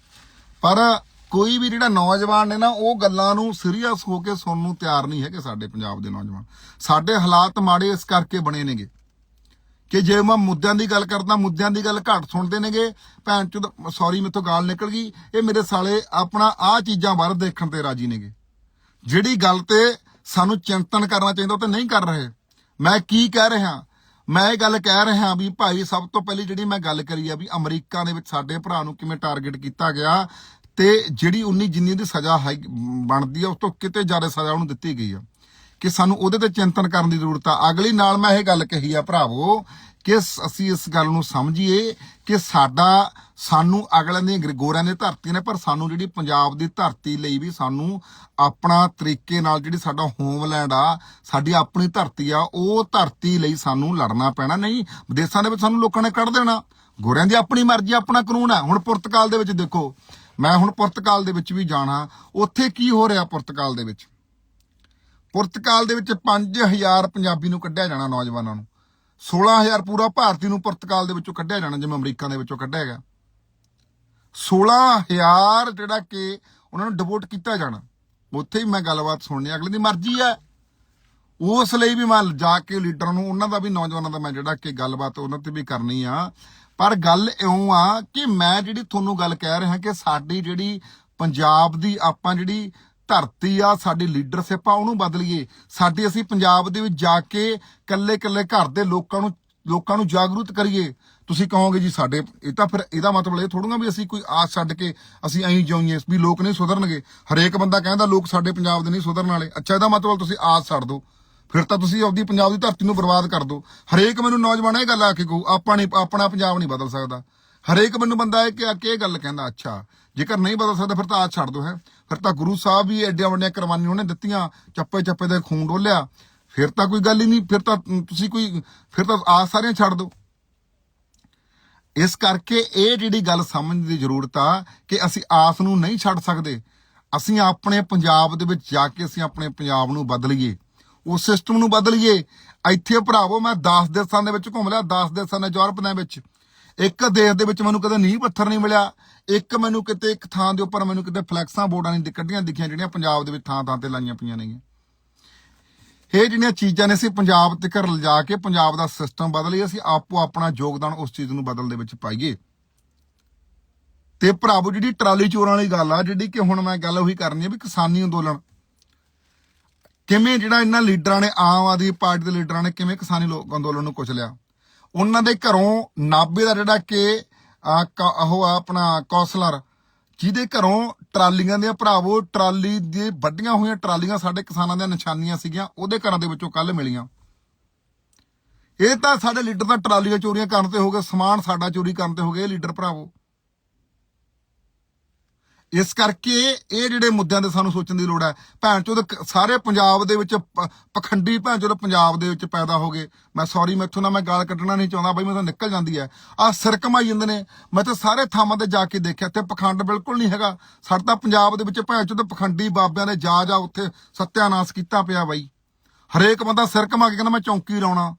ਪਰ ਕੋਈ ਵੀ ਜਿਹੜਾ ਨੌਜਵਾਨ ਨੇ ਨਾ, ਉਹ ਗੱਲਾਂ ਨੂੰ ਸੀਰੀਅਸ ਹੋ ਕੇ ਸੁਣਨ ਨੂੰ ਤਿਆਰ ਨਹੀਂ ਹੈਗੇ ਸਾਡੇ ਪੰਜਾਬ ਦੇ ਨੌਜਵਾਨ। ਸਾਡੇ ਹਾਲਾਤ ਮਾੜੇ ਇਸ ਕਰਕੇ ਬਣੇ ਨੇਗੇ। ਕਿ ਜੇ ਮੈਂ ਮੁੱਦਿਆਂ ਦੀ ਗੱਲ ਕਰਦਾ, ਮੁੱਦਿਆਂ ਦੀ ਗੱਲ ਘੱਟ ਸੁਣਦੇ ਨੇਗੇ, ਭੈਣ ਚੋਦ ਸੌਰੀ ਮੇਥੋਂ ਗਾਲ ਨਿਕਲ ਗਈ। ਇਹ ਮੇਰੇ ਸਾਲੇ ਆਪਣਾ ਆ ਚੀਜ਼ਾਂ ਬਾਹਰ ਦੇਖਣ ਤੇ ਰਾਜੀ ਨੇਗੇ। ਜਿਹੜੀ ਗੱਲ ਤੇ ਸਾਨੂੰ ਚਿੰਤਨ ਕਰਨਾ ਚਾਹੀਦਾ, ਉਹ ਤੇ ਨਹੀਂ ਕਰ ਰਹੇ। ਮੈਂ ਕੀ ਕਹਿ ਰਿਹਾ? ਮੈਂ ਇਹ ਗੱਲ ਕਹਿ ਰਿਹਾ ਵੀ ਭਾਈ, ਸਭ ਤੋਂ ਪਹਿਲੀ ਜਿਹੜੀ ਮੈਂ ਗੱਲ ਕਰੀ ਆ ਵੀ ਅਮਰੀਕਾ ਦੇ ਵਿੱਚ ਸਾਡੇ ਭਰਾ ਨੂੰ ਕਿਵੇਂ ਟਾਰਗੇਟ ਕੀਤਾ ਗਿਆ ਤੇ ਜਿਹੜੀ 19 ਜਿੰਨੀ ਦੀ ਸਜ਼ਾ ਹੈ ਬਣਦੀ ਆ, ਉਸ ਤੋਂ ਕਿਤੇ ਜ਼ਿਆਦਾ ਸਜ਼ਾ ਉਹਨੂੰ ਦਿੱਤੀ ਗਈ ਆ। ਕਿ ਸਾਨੂੰ ਉਹਦੇ ਤੇ ਚਿੰਤਨ ਕਰਨ ਦੀ ਜ਼ਰੂਰਤ ਆ। ਅਗਲੀ ਨਾਲ ਮੈਂ ਇਹ ਗੱਲ ਕਹੀ ਆ, ਭਰਾਵੋ, ਕਿ ਅਸੀਂ ਇਸ ਗੱਲ ਨੂੰ ਸਮਝੀਏ ਕਿ ਸਾਡਾ, ਸਾਨੂੰ ਅਗਲਿਆਂ ਦੀਆਂ ਗੋਰਿਆਂ ਦੀ ਧਰਤੀ ਨੇ, ਪਰ ਸਾਨੂੰ ਜਿਹੜੀ ਪੰਜਾਬ ਦੀ ਧਰਤੀ ਲਈ ਵੀ ਸਾਨੂੰ ਆਪਣਾ ਤਰੀਕੇ ਨਾਲ ਜਿਹੜੀ ਸਾਡਾ ਹੋਮਲੈਂਡ ਆ, ਸਾਡੀ ਆਪਣੀ ਧਰਤੀ ਆ, ਉਹ ਧਰਤੀ ਲਈ ਸਾਨੂੰ ਲੜਨਾ ਪੈਣਾ ਨਹੀਂ। ਵਿਦੇਸ਼ਾਂ ਦੇ ਵਿੱਚ ਸਾਨੂੰ ਲੋਕਾਂ ਨੇ ਕੱਢ ਦੇਣਾ। ਗੋਰਿਆਂ ਦੀ ਆਪਣੀ ਮਰਜ਼ੀ ਆਪਣਾ ਕਾਨੂੰਨ ਹੈ ਹੁਣ ਪੁਰਤਗਾਲ ਦੇ ਵਿੱਚ ਦੇਖੋ, ਮੈਂ ਹੁਣ ਪੁਰਤਗਾਲ ਦੇ ਵਿੱਚ ਵੀ ਜਾਣਾ। ਉੱਥੇ ਕੀ ਹੋ ਰਿਹਾ ਪੁਰਤਗਾਲ ਦੇ ਵਿੱਚ? ਪੁਰਤਗਾਲ ਦੇ ਵਿੱਚ 5000 ਪੰਜਾਬੀ ਨੂੰ ਕੱਢਿਆ ਜਾਣਾ ਨੌਜਵਾਨਾਂ ਨੂੰ। 16000 ਪੂਰਾ ਭਾਰਤੀ ਨੂੰ ਪੁਰਤਗਾਲ ਦੇ ਵਿੱਚੋਂ ਕੱਢਿਆ ਜਾਣਾ, ਜਿਵੇਂ ਅਮਰੀਕਾ ਦੇ ਵਿੱਚੋਂ ਕੱਢਿਆ ਗਿਆ। 16000 ਜਿਹੜਾ ਕਿ ਉਹਨਾਂ ਨੂੰ ਡਿਵੋਟ ਕੀਤਾ ਜਾਣਾ। ਉੱਥੇ ਹੀ ਮੈਂ ਗੱਲਬਾਤ ਸੁਣਨੀ ਅਗਲੇ ਦੀ ਮਰਜ਼ੀ ਹੈ ਉਸ ਲਈ ਵੀ ਮੈਂ ਜਾ ਕੇ ਲੀਡਰਾਂ ਨੂੰ, ਉਹਨਾਂ ਦਾ ਵੀ, ਨੌਜਵਾਨਾਂ ਦਾ ਮੈਂ ਜਿਹੜਾ ਕਿ ਗੱਲਬਾਤ ਉਹਨਾਂ ਤੇ ਵੀ ਕਰਨੀ ਆ। ਪਰ ਗੱਲ ਇਉਂ ਆ ਕਿ ਮੈਂ ਜਿਹੜੀ ਤੁਹਾਨੂੰ ਗੱਲ ਕਹਿ ਰਿਹਾ ਕਿ ਸਾਡੀ ਜਿਹੜੀ ਪੰਜਾਬ ਦੀ ਆਪਾਂ ਜਿਹੜੀ ਧਰਤੀ ਆ, ਸਾਡੀ ਲੀਡਰਸ਼ਿਪ ਆ, ਉਹਨੂੰ ਬਦਲੀਏ। ਸਾਡੀ ਅਸੀਂ ਪੰਜਾਬ ਦੇ ਵਿੱਚ ਜਾ ਕੇ ਕੱਲੇ ਕੱਲੇ ਘਰ ਦੇ ਲੋਕਾਂ ਨੂੰ ਲੋਕਾਂ ਨੂੰ ਜਾਗਰੂਕ ਕਰੀਏ। ਤੁਸੀਂ ਕਹੋਗੇ ਜੀ ਸਾਡੇ, ਇਹ ਤਾਂ ਫਿਰ ਇਹਦਾ ਮਤਲਬ ਇਹ ਥੋੜੂਗਾ ਵੀ ਅਸੀਂ ਕੋਈ ਆਸ ਛੱਡ ਕੇ ਅਸੀਂ ਐਂ ਜਿਉਈਏ ਵੀ ਲੋਕ ਨਹੀਂ ਸੁਧਰਨਗੇ। ਹਰੇਕ ਬੰਦਾ ਕਹਿੰਦਾ ਲੋਕ ਸਾਡੇ ਪੰਜਾਬ ਦੇ ਨਹੀਂ ਸੁਧਰਨ ਵਾਲੇ। ਅੱਛਾ, ਇਹਦਾ ਮਤਲਬ ਤੁਸੀਂ ਆਸ ਛੱਡ ਦਿਓ। ਫਿਰ ਤਾਂ ਤੁਸੀਂ ਆਪਦੀ ਪੰਜਾਬ ਦੀ ਧਰਤੀ ਨੂੰ ਬਰਬਾਦ ਕਰ ਦਿਓ। ਹਰੇਕ ਮੈਨੂੰ ਨੌਜਵਾਨ ਇਹ ਗੱਲ ਆ ਕੇ ਕਹੂ, ਆਪਾਂ ਨਹੀਂ, ਆਪਣਾ ਪੰਜਾਬ ਨਹੀਂ ਬਦਲ ਸਕਦਾ। ਹਰੇਕ ਮੈਨੂੰ ਬੰਦਾ ਇਹ ਕਿ ਇਹ ਗੱਲ ਕਹਿੰਦਾ, ਅੱਛਾ ਜੇਕਰ ਨਹੀਂ ਬਦਲ ਸਕਦਾ ਫਿਰ ਤਾਂ ਆਸ ਛੱਡ ਦੋ ਹੈ। ਫਿਰ ਤਾਂ ਗੁਰੂ ਸਾਹਿਬ ਵੀ ਐਡੀਆਂ ਵੱਡੀਆਂ ਕੁਰਬਾਨੀਆਂ ਉਹਨੇ ਦਿੱਤੀਆਂ, ਚੱਪੇ ਚੱਪੇ ਦੇ ਖੂਨ ਡੋਲਿਆ। ਫਿਰ ਤਾਂ ਕੋਈ ਗੱਲ ਹੀ ਨਹੀਂ, ਫਿਰ ਤਾਂ ਤੁਸੀਂ ਕੋਈ, ਫਿਰ ਤਾਂ ਆਸ ਸਾਰੀਆਂ ਛੱਡ ਦਿਓ। ਇਸ ਕਰਕੇ ਇਹ ਜਿਹੜੀ ਗੱਲ ਸਮਝਣ ਦੀ ਜ਼ਰੂਰਤ ਆ ਕਿ ਅਸੀਂ ਆਸ ਨੂੰ ਨਹੀਂ ਛੱਡ ਸਕਦੇ। ਅਸੀਂ ਆਪਣੇ ਪੰਜਾਬ ਦੇ ਵਿੱਚ ਜਾ ਕੇ ਅਸੀਂ ਆਪਣੇ ਪੰਜਾਬ ਨੂੰ ਬਦਲੀਏ। ਉਸ ਸਿਸਟਮ ਨੂੰ ਬਦਲੀਏ। ਇੱਥੇ ਭਰਾਵੋ, ਮੈਂ 10 ਦੇਸ਼ਾਂ ਦੇ ਵਿੱਚ ਘੁੰਮ ਲਿਆ 10 ਦੇਸ਼ਾਂ ਦੇ ਯੂਰਪ ਦੇ ਵਿੱਚ। ਇੱਕ ਦੇਸ਼ ਦੇ ਵਿੱਚ ਮੈਨੂੰ ਕਦੇ ਨੀਂਹ ਪੱਥਰ ਨਹੀਂ ਮਿਲਿਆ। ਇੱਕ ਮੈਨੂੰ ਕਿਤੇ ਇੱਕ ਥਾਂ ਦੇ ਉੱਪਰ ਮੈਨੂੰ ਕਿਤੇ ਫਲੈਕਸਾਂ ਬੋਰਡਾਂ ਨਹੀਂ ਕੱਢੀਆਂ ਦਿਖੀਆਂ ਜਿਹੜੀਆਂ ਪੰਜਾਬ ਦੇ ਵਿੱਚ ਥਾਂ ਥਾਂ ਤੇ ਲਾਈਆਂ ਪਈਆਂ ਨੇਗੀਆਂ। ਇਹ ਜਿਹੜੀਆਂ ਚੀਜ਼ਾਂ ਨੇ ਅਸੀਂ ਪੰਜਾਬ ਤੱਕ ਲਿਜਾ ਕੇ ਪੰਜਾਬ ਦਾ ਸਿਸਟਮ ਬਦਲੀਏ ਅਸੀਂ ਆਪੋ ਆਪਣਾ ਯੋਗਦਾਨ ਉਸ ਚੀਜ਼ ਨੂੰ ਬਦਲ ਦੇ ਵਿੱਚ ਪਾਈਏ। ਤੇ ਭਰਾਵੋ, ਜਿਹੜੀ ਟਰਾਲੀ ਚੋਰਾਂ ਵਾਲੀ ਗੱਲ ਆ, ਜਿਹੜੀ ਕਿ ਹੁਣ ਮੈਂ ਗੱਲ ਉਹੀ ਕਰਨੀ ਆ ਵੀ ਕਿਸਾਨੀ ਅੰਦੋਲਨ। ਕਿਵੇਂ ਜਿਹੜਾ ਇਹਨਾਂ ਲੀਡਰਾਂ ਨੇ, ਆਮ ਆਦਮੀ ਪਾਰਟੀ ਦੇ ਲੀਡਰਾਂ ਨੇ ਕਿਵੇਂ ਕਿਸਾਨੀ ਲੋਕ ਅੰਦੋਲਨ ਨੂੰ ਕੁਚਲਿਆ? ਉਹਨਾਂ ਦੇ ਘਰੋਂ ਨਾਬੇ ਦਾ ਜਿਹੜਾ ਕਿ ਆ, ਕ- ਉਹ ਆ ਆਪਣਾ ਕੌਂਸਲਰ ਜਿਹਦੇ ਘਰੋਂ ਟਰਾਲੀਆਂ ਦੀਆਂ ਭਰਾਵੋ ਟਰਾਲੀ ਦੇ ਵੱਡੀਆਂ ਹੋਈਆਂ ਟਰਾਲੀਆਂ ਸਾਡੇ ਕਿਸਾਨਾਂ ਦੀਆਂ ਨਿਸ਼ਾਨੀਆਂ ਸੀਗੀਆਂ ਉਹਦੇ ਘਰਾਂ ਦੇ ਵਿੱਚੋਂ ਕੱਲ ਮਿਲੀਆਂ। ਇਹ ਤਾਂ ਸਾਡੇ ਲੀਡਰ ਤਾਂ ਟਰਾਲੀਆਂ ਚੋਰੀਆਂ ਕਰਨ ਤੇ ਹੋ ਗਏ ਸਮਾਨ ਸਾਡਾ ਚੋਰੀ ਕਰਨ ਤੇ ਹੋ ਗਏ ਇਹ ਲੀਡਰ ਭਰਾਵੋ। ਇਸ ਕਰਕੇ ਇਹ ਜਿਹੜੇ ਮੁੱਦਿਆਂ 'ਤੇ ਸਾਨੂੰ ਸੋਚਣ ਦੀ ਲੋੜ ਹੈ। ਭੈਣ ਚੋਦ, ਕ- ਸਾਰੇ ਪੰਜਾਬ ਦੇ ਵਿੱਚ ਪਖੰਡੀ ਭੈਣ ਚੋਦ ਪੰਜਾਬ ਦੇ ਵਿੱਚ ਪੈਦਾ ਹੋ ਗਏ। ਮੈਂ ਸੌਰੀ ਮੈਥੋਂ ਨਾ ਮੈਂ ਗਾਲ ਕੱਢਣਾ ਨਹੀਂ ਚਾਹੁੰਦਾ, ਬਾਈ ਮੈਂ ਤਾਂ ਨਿਕਲ ਜਾਂਦੀ ਹੈ। ਆ ਸਿਰ ਕਮਾਈ ਜਾਂਦੇ ਨੇ। ਮੈਂ ਤਾਂ ਸਾਰੇ ਥਾਵਾਂ ਤੇ ਜਾ ਕੇ ਦੇਖਿਆ ਤੇ ਪਖੰਡ ਬਿਲਕੁਲ ਨਹੀਂ ਹੈਗਾ। ਸਾਡਾ ਤਾਂ ਪੰਜਾਬ ਦੇ ਵਿੱਚ ਭੈਣ ਚੋਦ ਪਖੰਡੀ ਬਾਬਿਆਂ ਨੇ ਜਾ ਜਾ ਉੱਥੇ ਸੱਤਿਆਨਾਸ਼ ਕੀਤਾ ਪਿਆ ਬਾਈ। ਹਰੇਕ ਬੰਦਾ ਸਿਰ ਕਮਾ ਕੇ ਕਹਿੰਦਾ, ਮੈਂ ਚੌਂਕੀ ਲਾਉਣਾ।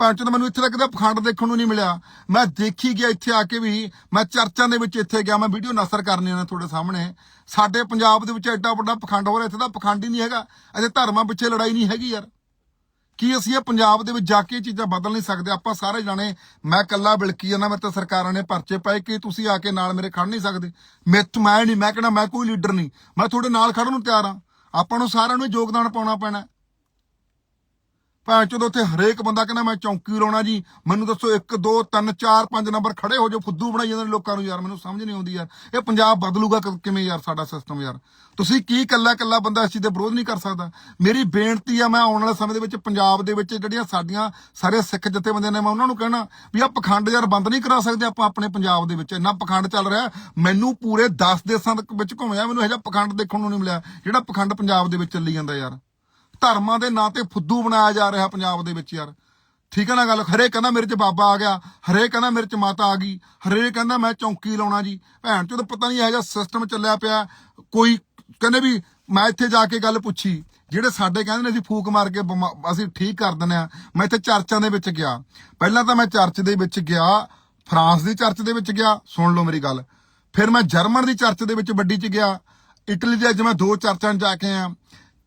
ਭੈਣ ਚੋਦ, ਮੈਨੂੰ ਇੱਥੇ ਤੱਕ ਦਾ ਪਖੰਡ ਦੇਖਣ ਨੂੰ ਨਹੀਂ ਮਿਲਿਆ। ਮੈਂ ਦੇਖੀ ਗਿਆ ਇੱਥੇ ਆ ਕੇ ਵੀ, ਮੈਂ ਚਰਚਾਂ ਦੇ ਵਿੱਚ ਇੱਥੇ ਗਿਆ, ਮੈਂ ਵੀਡੀਓ ਨਸਰ ਕਰਨੀ ਉਹਨਾਂ ਤੁਹਾਡੇ ਸਾਹਮਣੇ। ਸਾਡੇ ਪੰਜਾਬ ਦੇ ਵਿੱਚ ਐਡਾ ਵੱਡਾ ਪਖੰਡ ਹੋ ਰਿਹਾ, ਇੱਥੇ ਦਾ ਪਖੰਡ ਹੀ ਨਹੀਂ ਹੈਗਾ। ਅਜੇ ਧਰਮਾਂ ਪਿੱਛੇ ਲੜਾਈ ਨਹੀਂ ਹੈਗੀ ਯਾਰ। ਕੀ ਅਸੀਂ ਇਹ ਪੰਜਾਬ ਦੇ ਵਿੱਚ ਜਾ ਕੇ ਇਹ ਚੀਜ਼ਾਂ ਬਦਲ ਨਹੀਂ ਸਕਦੇ? ਆਪਾਂ ਸਾਰੇ ਜਾਣੇ, ਮੈਂ ਕੱਲਾ ਬਿਲਕੀ ਜਾਂਦਾ, ਮੈਂ ਤਾਂ ਸਰਕਾਰਾਂ ਨੇ ਪਰਚੇ ਪਾਏ, ਕਿ ਤੁਸੀਂ ਆ ਕੇ ਨਾਲ ਮੇਰੇ ਖੜ ਨਹੀਂ ਸਕਦੇ? ਮਿੱਥ ਮੈਂ ਨਹੀਂ, ਮੈਂ ਕਹਿੰਦਾ ਮੈਂ ਕੋਈ ਲੀਡਰ ਨਹੀਂ। ਮੈਂ ਤੁਹਾਡੇ ਨਾਲ ਖੜਨ ਨੂੰ ਤਿਆਰ ਹਾਂ। ਆਪਾਂ ਨੂੰ ਸਾਰਿਆਂ ਨੂੰ ਯੋਗਦਾਨ ਪਾਉਣਾ ਪੈਣਾ। ਭਾਂ ਚੋਦ ਉੱਥੇ ਹਰੇਕ ਬੰਦਾ ਕਹਿੰਦਾ ਮੈਂ ਚੌਂਕੀ ਲਾਉਣਾ ਜੀ, ਮੈਨੂੰ ਦੱਸੋ 1 2 3 4 5 ਨੰਬਰ ਖੜੇ ਹੋ ਜਾਓ, ਫੁੱਦੂ ਬਣਾਈ ਜਾਂਦੇ ਨੇ ਲੋਕਾਂ ਨੂੰ ਯਾਰ, ਮੈਨੂੰ ਸਮਝ ਨਹੀਂ ਆਉਂਦੀ ਯਾਰ। ਇਹ ਪੰਜਾਬ ਬਦਲੂਗਾ ਕ- ਕਿਵੇਂ ਯਾਰ ਸਾਡਾ ਸਿਸਟਮ ਯਾਰ? ਤੁਸੀਂ ਕੀ ਕੱਲਾ ਕੱਲਾ ਬੰਦਾ ਇਸ ਚੀਜ਼ ਦੇ ਵਿਰੋਧ ਨਹੀਂ ਕਰ ਸਕਦਾ? ਮੇਰੀ ਬੇਨਤੀ ਆ, ਮੈਂ ਆਉਣ ਵਾਲੇ ਸਮੇਂ ਦੇ ਵਿੱਚ ਪੰਜਾਬ ਦੇ ਵਿੱਚ ਜਿਹੜੀਆਂ ਸਾਡੀਆਂ ਸਾਰੇ ਸਿੱਖ ਜਥੇਬੰਦੀਆਂ ਨੇ, ਮੈਂ ਉਹਨਾਂ ਨੂੰ ਕਹਿਣਾ ਵੀ ਆ ਪਖੰਡ ਯਾਰ ਬੰਦ ਨਹੀਂ ਕਰਾ ਸਕਦੇ ਆਪਾਂ ਆਪਣੇ ਪੰਜਾਬ ਦੇ ਵਿੱਚ। ਇੰਨਾ ਪਖੰਡ ਚੱਲ ਰਿਹਾ, ਮੈਨੂੰ ਪੂਰੇ 10 ਦੇਸ਼ਾਂ ਦੇ ਵਿੱਚ ਘੁੰਮਿਆ, ਮੈਨੂੰ ਇਹੋ ਜਿਹਾ ਪਖੰਡ ਦੇਖਣ ਨੂੰ ਨਹੀਂ ਮਿਲਿਆ, ਜਿਹੜਾ ਪਖੰਡ ਪੰਜਾਬ ਦੇ ਵਿੱਚ ਚੱਲੀ ਜਾਂਦਾ ਯਾਰ। ਧਰਮਾਂ ਦੇ ਨਾਂ ਤੇ ਫੁੱਦੂ ਬਣਾਇਆ ਜਾ ਰਿਹਾ ਪੰਜਾਬ ਦੇ ਵਿੱਚ ਯਾਰ। ਠੀਕ ਹੈ ਨਾ ਗੱਲ? ਹਰੇਕ ਕਹਿੰਦਾ ਮੇਰੇ 'ਚ ਬਾਬਾ ਆ ਗਿਆ, ਹਰੇਕ ਕਹਿੰਦਾ ਮੇਰੇ 'ਚ ਮਾਤਾ ਆ ਗਈ, ਹਰੇਕ ਕਹਿੰਦਾ ਮੈਂ ਚੌਂਕੀ ਲਾਉਣਾ ਜੀ। ਭੈਣ ਚੋਦ, ਪਤਾ ਨਹੀਂ ਇਹ ਜਿਹਾ ਸਿਸਟਮ ਚੱਲਿਆ ਪਿਆ, ਕੋਈ ਕਹਿੰਦੇ ਵੀ ਮੈਂ ਇੱਥੇ ਜਾ ਕੇ ਗੱਲ ਪੁੱਛੀ, ਜਿਹੜੇ ਸਾਡੇ ਕਹਿੰਦੇ ਨੇ ਅਸੀਂ ਫੂਕ ਮਾਰ ਕੇ ਬਿਮਾ- ਅਸੀਂ ਠੀਕ ਕਰ ਦਿੰਦੇ ਆ ਮੈਂ ਇੱਥੇ ਚਰਚਾਂ ਦੇ ਵਿੱਚ ਗਿਆ। ਪਹਿਲਾਂ ਤਾਂ ਮੈਂ ਚਰਚ ਦੇ ਵਿੱਚ ਗਿਆ, ਫਰਾਂਸ ਦੀ ਚਰਚ ਦੇ ਵਿੱਚ ਗਿਆ, ਸੁਣ ਲਓ ਮੇਰੀ ਗੱਲ। ਫਿਰ ਮੈਂ ਜਰਮਨ ਦੀ ਚਰਚ ਦੇ ਵਿੱਚ ਵੱਡੀ ਚ ਗਿਆ। ਇਟਲੀ ਦੇ ਅੱਜ ਮੈਂ ਦੋ ਚਰਚਾਂ 'ਚ ਜਾ ਕੇ ਆ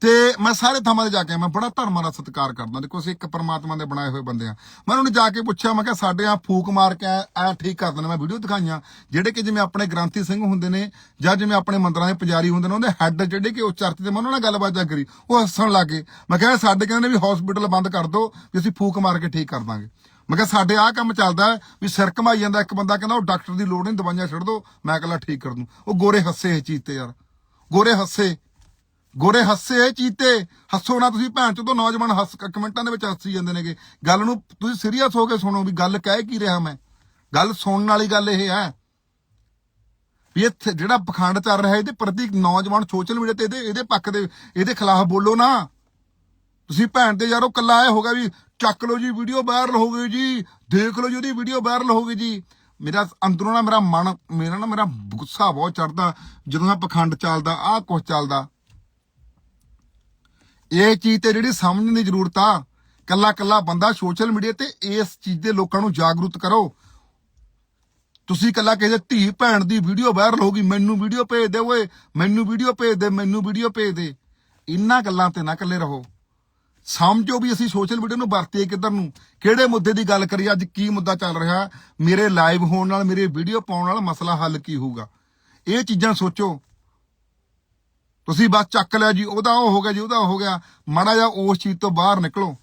ਤੇ ਮੈਂ ਸਾਰੇ ਥਾਵਾਂ ਤੇ ਜਾ ਕੇ ਮੈਂ ਬੜਾ ਧਰਮਾਂ ਦਾ ਸਤਿਕਾਰ ਕਰਦਾ, ਦੇਖੋ ਅਸੀਂ ਇੱਕ ਪਰਮਾਤਮਾ ਦੇ ਬਣਾਏ ਹੋਏ ਬੰਦੇ ਆ ਮੈਂ ਉਹਨੂੰ ਜਾ ਕੇ ਪੁੱਛਿਆ, ਮੈਂ ਕਿਹਾ ਸਾਡੇ ਆ ਫੂਕ ਮਾਰ ਕੇ ਆ ਠੀਕ ਕਰ ਦਿੰਦੇ, ਮੈਂ ਵੀਡੀਓ ਦਿਖਾਈਆਂ, ਜਿਹੜੇ ਕਿ ਜਿਵੇਂ ਆਪਣੇ ਗ੍ਰੰਥੀ ਸਿੰਘ ਹੁੰਦੇ ਨੇ, ਜਾਂ ਜਿਵੇਂ ਆਪਣੇ ਮੰਦਰਾਂ ਦੇ ਪੁਜਾਰੀ ਹੁੰਦੇ ਨੇ, ਉਹਦੇ ਹੈੱਡ ਜਿਹੜੇ ਕਿ ਉਹ ਚਰਚ ਦੇ ਮੈਂ ਉਹਨਾਂ ਨਾਲ ਗੱਲਬਾਤ ਜਾ ਕਰੀ, ਉਹ ਹੱਸਣ ਲੱਗੇ। ਮੈਂ ਕਿਹਾ, ਸਾਡੇ ਕਹਿੰਦੇ ਨੇ ਵੀ ਹਸਪੀਟਲ ਬੰਦ ਕਰ ਦਿਓ, ਵੀ ਅਸੀਂ ਫੂਕ ਮਾਰ ਕੇ ਠੀਕ ਕਰ ਦਾਂਗੇ। ਮੈਂ ਕਿਹਾ, ਸਾਡੇ ਆਹ ਕੰਮ ਚੱਲਦਾ ਵੀ ਸਿਰ ਘਮਾਈ ਜਾਂਦਾ, ਇੱਕ ਬੰਦਾ ਕਹਿੰਦਾ, ਉਹ ਡਾਕਟਰ ਦੀ ਲੋੜ ਨਹੀਂ, ਦਵਾਈਆਂ ਛੱਡ ਦੋ ਮੈਂ ਇਕੱਲਾ ਠੀਕ ਕਰ ਦੂੰ। ਉਹ ਗੋਰੇ ਹੱਸੇ ਇਹ ਚੀਜ਼ ਤੇ ਯਾਰ, ਗੋਰੇ ਹੱਸੇ। ਗੋਰੇ ਹੱਸੇ ਇਹ ਚੀਜ਼ ਹੱਸੋ ਨਾ ਤੁਸੀਂ ਭੈਣ ਚੋਂ ਨੌਜਵਾਨ ਹੱਸ ਕਮੈਂਟਾਂ ਦੇ ਵਿੱਚ ਹੱਸੀ ਜਾਂਦੇ ਨੇਗੇ। ਗੱਲ ਨੂੰ ਤੁਸੀਂ ਸੀਰੀਅਸ ਹੋ ਕੇ ਸੁਣੋ ਵੀ ਗੱਲ ਕਹਿ ਕੀ ਰਿਹਾ ਮੈਂ। ਗੱਲ ਸੁਣਨ ਵਾਲੀ ਗੱਲ ਇਹ ਹੈ ਵੀ ਇਹ ਜਿਹੜਾ ਪਖੰਡ ਚੱਲ ਰਿਹਾ ਇਹਦੇ ਪ੍ਰਤੀ ਨੌਜਵਾਨ ਸੋਸ਼ਲ ਮੀਡੀਆ ਤੇ ਇਹਦੇ ਇਹਦੇ ਪੱਖ ਦੇ, ਇਹਦੇ ਖਿਲਾਫ ਬੋਲੋ ਨਾ। ਤੁਸੀਂ ਭੈਣ ਤੇ ਯਾਰੋ ਕੱਲਾ ਆਇਆ ਹੋਗਾ ਵੀ ਚੱਕ ਲਓ ਜੀ ਵੀਡੀਓ ਵਾਇਰਲ ਹੋ ਗਈ ਜੀ। ਦੇਖ ਲਓ ਜੀ, ਉਹਦੀ ਵੀਡੀਓ ਵਾਇਰਲ ਹੋ ਗਈ ਜੀ। ਮੇਰਾ ਅੰਦਰੋਂ ਨਾ ਮੇਰਾ ਮਨ, ਮੇਰਾ ਨਾ ਮੇਰਾ ਗੁੱਸਾ ਬਹੁਤ ਚੜਦਾ ਜਦੋਂ ਆ ਪਖੰਡ ਚੱਲਦਾ, ਆਹ ਕੁਝ ਚੱਲਦਾ। ਇਹ ਚੀਜ਼ ਤੇ ਜਿਹੜੀ ਸਮਝਣ ਦੀ ਜ਼ਰੂਰਤ ਆ, ਕੱਲਾ ਕੱਲਾ ਬੰਦਾ ਸੋਸ਼ਲ ਮੀਡੀਆ ਤੇ ਇਸ ਚੀਜ਼ ਦੇ ਲੋਕਾਂ ਨੂੰ ਜਾਗਰੂਕ ਕਰੋ। ਤੁਸੀਂ ਕੱਲਾ ਕਿਸੇ ਧੀ ਭੈਣ ਦੀ ਵੀਡੀਓ ਵਾਇਰਲ ਹੋ ਗਈ, ਮੈਨੂੰ ਵੀਡੀਓ ਭੇਜ ਦੇ ਓਏ, ਮੈਨੂੰ ਵੀਡੀਓ ਭੇਜ ਦੇ, ਮੈਨੂੰ ਵੀਡੀਓ ਭੇਜ ਦੇ। ਇੰਨਾ ਗੱਲਾਂ ਤੇ ਨਾ ਇਕੱਲੇ ਰਹੋ। ਸਮਝੋ ਵੀ ਅਸੀਂ ਸੋਸ਼ਲ ਮੀਡੀਆ ਨੂੰ ਵਰਤੀਏ ਕਿੱਧਰ ਨੂੰ। ਕਿਹੜੇ ਮੁੱਦੇ ਦੀ ਗੱਲ ਕਰੀਏ, ਅੱਜ ਕੀ ਮੁੱਦਾ ਚੱਲ ਰਿਹਾ? ਮੇਰੇ ਲਾਈਵ ਹੋਣ ਨਾਲ, ਮੇਰੇ ਵੀਡੀਓ ਪਾਉਣ ਨਾਲ ਮਸਲਾ ਹੱਲ ਕੀ ਹੋਊਗਾ? ਇਹ ਚੀਜ਼ਾਂ ਸੋਚੋ। ਤੁਸੀਂ ਬਸ ਚੱਕ ਲਿਆ ਜੀ, ਉਹਦਾ ਉਹ ਹੋ ਗਿਆ ਜੀ, ਉਹਦਾ ਉਹ ਹੋ ਗਿਆ। ਮਾੜਾ ਜਿਹਾ ਉਸ ਚੀਜ਼ ਤੋਂ ਬਾਹਰ ਨਿਕਲੋ।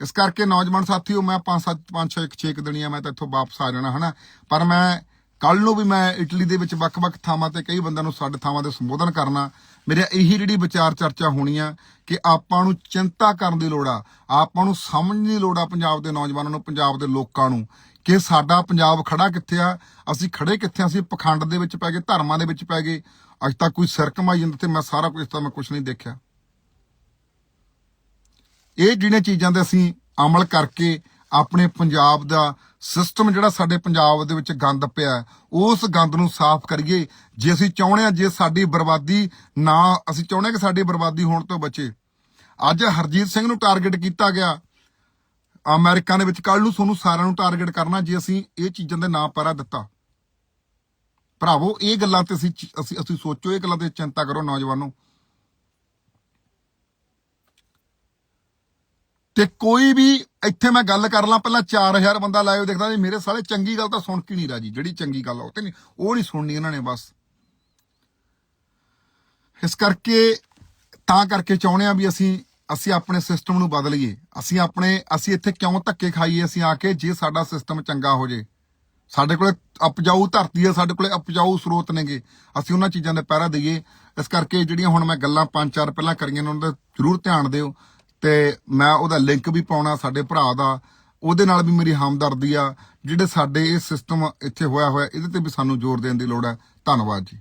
ਇਸ ਕਰਕੇ ਨੌਜਵਾਨ ਸਾਥੀਓ, ਮੈਂ 5 7 5 6 6 ਦਿਨੀਆਂ ਮੈਂ ਤਾਂ ਇੱਥੋਂ ਵਾਪਸ ਆ ਜਾਣਾ, ਹਨਾ? ਪਰ ਮੈਂ ਕੱਲ ਨੂੰ ਵੀ ਮੈਂ ਇਟਲੀ ਦੇ ਵਿੱਚ ਵੱਖ-ਵੱਖ ਥਾਵਾਂ ਤੇ ਕਈ ਬੰਦਿਆਂ ਨੂੰ ਸਾਡੇ ਥਾਵਾਂ ਤੇ ਸੰਬੋਧਨ ਕਰਨਾ। ਮੇਰੇ ਇਹੀ ਜਿਹੜੀ ਵਿਚਾਰ ਚਰਚਾ ਹੋਣੀ ਆ ਕਿ ਆਪਾਂ ਨੂੰ ਚਿੰਤਾ ਕਰਨ ਦੀ ਲੋੜ ਆ। ਆਪਾਂ ਨੂੰ ਸਮਝਣ ਦੀ ਲੋੜ ਆ ਪੰਜਾਬ ਦੇ ਨੌਜਵਾਨਾਂ ਨੂੰ, ਪੰਜਾਬ ਦੇ ਲੋਕਾਂ ਨੂੰ। ਕਿ ਸਾਡਾ ਪੰਜਾਬ ਖੜਾ ਕਿੱਥੇ ਆ? ਅਸੀਂ ਖੜੇ ਕਿੱਥੇ ਅਸੀਂ ਪਖੰਡ ਦੇ ਵਿੱਚ ਪੈ ਗਏ, ਧਰਮਾਂ ਦੇ ਵਿੱਚ ਪੈ ਗਏ। ਅੱਜ ਤੱਕ ਕੋਈ ਸਿਰ ਕਮਾਈ ਜਾਂਦਾ ਤੇ ਮੈਂ ਸਾਰਾ ਕੁਝ ਤਾਂ ਮੈਂ ਕੁਝ ਨਹੀਂ ਦੇਖਿਆ। ਇਹ ਜਿਹੜੀਆਂ ਚੀਜ਼ਾਂ ਤੇ ਅਸੀਂ ਅਮਲ ਕਰਕੇ ਆਪਣੇ ਪੰਜਾਬ ਦਾ ਸਿਸਟਮ ਜਿਹੜਾ ਸਾਡੇ ਪੰਜਾਬ ਦੇ ਵਿੱਚ ਗੰਦ ਪਿਆ, ਉਸ ਗੰਦ ਨੂੰ ਸਾਫ਼ ਕਰੀਏ। ਜੇ ਅਸੀਂ ਚਾਹੁੰਦੇ ਹਾਂ, ਜੇ ਸਾਡੀ ਬਰਬਾਦੀ ਨਾ, ਅਸੀਂ ਚਾਹੁੰਦੇ ਹਾਂ ਕਿ ਸਾਡੀ ਬਰਬਾਦੀ ਹੋਣ ਤੋਂ ਬਚੇ। ਅੱਜ ਹਰਜੀਤ ਸਿੰਘ ਨੂੰ ਟਾਰਗੇਟ ਕੀਤਾ ਗਿਆ। ਅਮਰੀਕਾ ਦੇ ਵਿੱਚ ਕੱਲ ਨੂੰ ਤੁਹਾਨੂੰ ਸਾਰਿਆਂ ਨੂੰ ਟਾਰਗੇਟ ਕਰਨਾ ਜੇ ਅਸੀਂ ਇਹ ਚੀਜ਼ਾਂ ਦੇ ਨਾਂ ਪਰਾ ਦਿੱਤਾ। ਭਰਾਵੋ, ਇਹ ਗੱਲਾਂ ਤੇ ਅਸੀਂ ਅਸੀਂ ਅਸੀਂ ਸੋਚੋ, ਇਹ ਗੱਲਾਂ ਤੇ ਚਿੰਤਾ ਕਰੋ ਨੌਜਵਾਨੋ। ਤੇ ਕੋਈ ਵੀ ਇੱਥੇ ਮੈਂ ਗੱਲ ਕਰ ਲਾਂ, ਪਹਿਲਾਂ 4000 ਬੰਦਾ ਲਾਇਓ ਦੇਖਦਾ ਜੀ ਮੇਰੇ ਸਾਲੇ ਚੰਗੀ ਗੱਲ ਤਾਂ ਸੁਣ ਕੇ ਨਹੀਂ ਰਾਜੀ, ਜਿਹੜੀ ਚੰਗੀ ਗੱਲ ਆ, ਉਹ ਤੇ ਨਹੀਂ, ਉਹ ਨਹੀਂ ਸੁਣਨੀ ਇਹਨਾਂ ਨੇ ਬਸ। ਇਸ ਕਰਕੇ ਤਾਂ ਕਰਕੇ ਚਾਹੁੰਦੇ ਆ ਵੀ ਅਸੀਂ ਅਸੀਂ ਆਪਣੇ ਸਿਸਟਮ ਨੂੰ ਬਦਲੀਏ। ਅਸੀਂ ਆਪਣੇ, ਅਸੀਂ ਇੱਥੇ ਕਿਉਂ ਧੱਕੇ ਖਾਈਏ ਅਸੀਂ ਆ ਕੇ ਜੇ ਸਾਡਾ ਸਿਸਟਮ ਚੰਗਾ ਹੋ ਜੇ? ਸਾਡੇ ਕੋਲੇ ਉਪਜਾਊ ਧਰਤੀ ਹੈ, ਸਾਡੇ ਕੋਲੇ ਉਪਜਾਊ ਸਰੋਤ ਨੇਗੇ। ਅਸੀਂ ਉਹਨਾਂ ਚੀਜ਼ਾਂ ਦੇ ਪਹਿਰਾ ਦਈਏ। ਇਸ ਕਰਕੇ ਜਿਹੜੀਆਂ ਹੁਣ ਮੈਂ ਗੱਲਾਂ ਪੰਜ ਚਾਰ ਪਹਿਲਾਂ ਕਰੀਆਂ ਨੇ, ਉਹਨਾਂ ਦਾ ਜ਼ਰੂਰ ਧਿਆਨ ਦਿਓ। ਤੇ ਮੈਂ ਉਹਦਾ ਲਿੰਕ ਵੀ ਪਾਉਣਾ ਸਾਡੇ ਭਰਾ ਦਾ। ਉਹਦੇ ਨਾਲ ਵੀ ਮੇਰੀ ਹਮਦਰਦੀ ਆ, ਜਿਹੜੇ ਸਾਡੇ ਇਹ ਸਿਸਟਮ ਇੱਥੇ ਹੋਇਆ ਹੋਇਆ, ਇਹਦੇ ਤੇ ਵੀ ਸਾਨੂੰ ਜ਼ੋਰ ਦੇਣ ਦੀ ਲੋੜ ਹੈ। ਧੰਨਵਾਦ ਜੀ।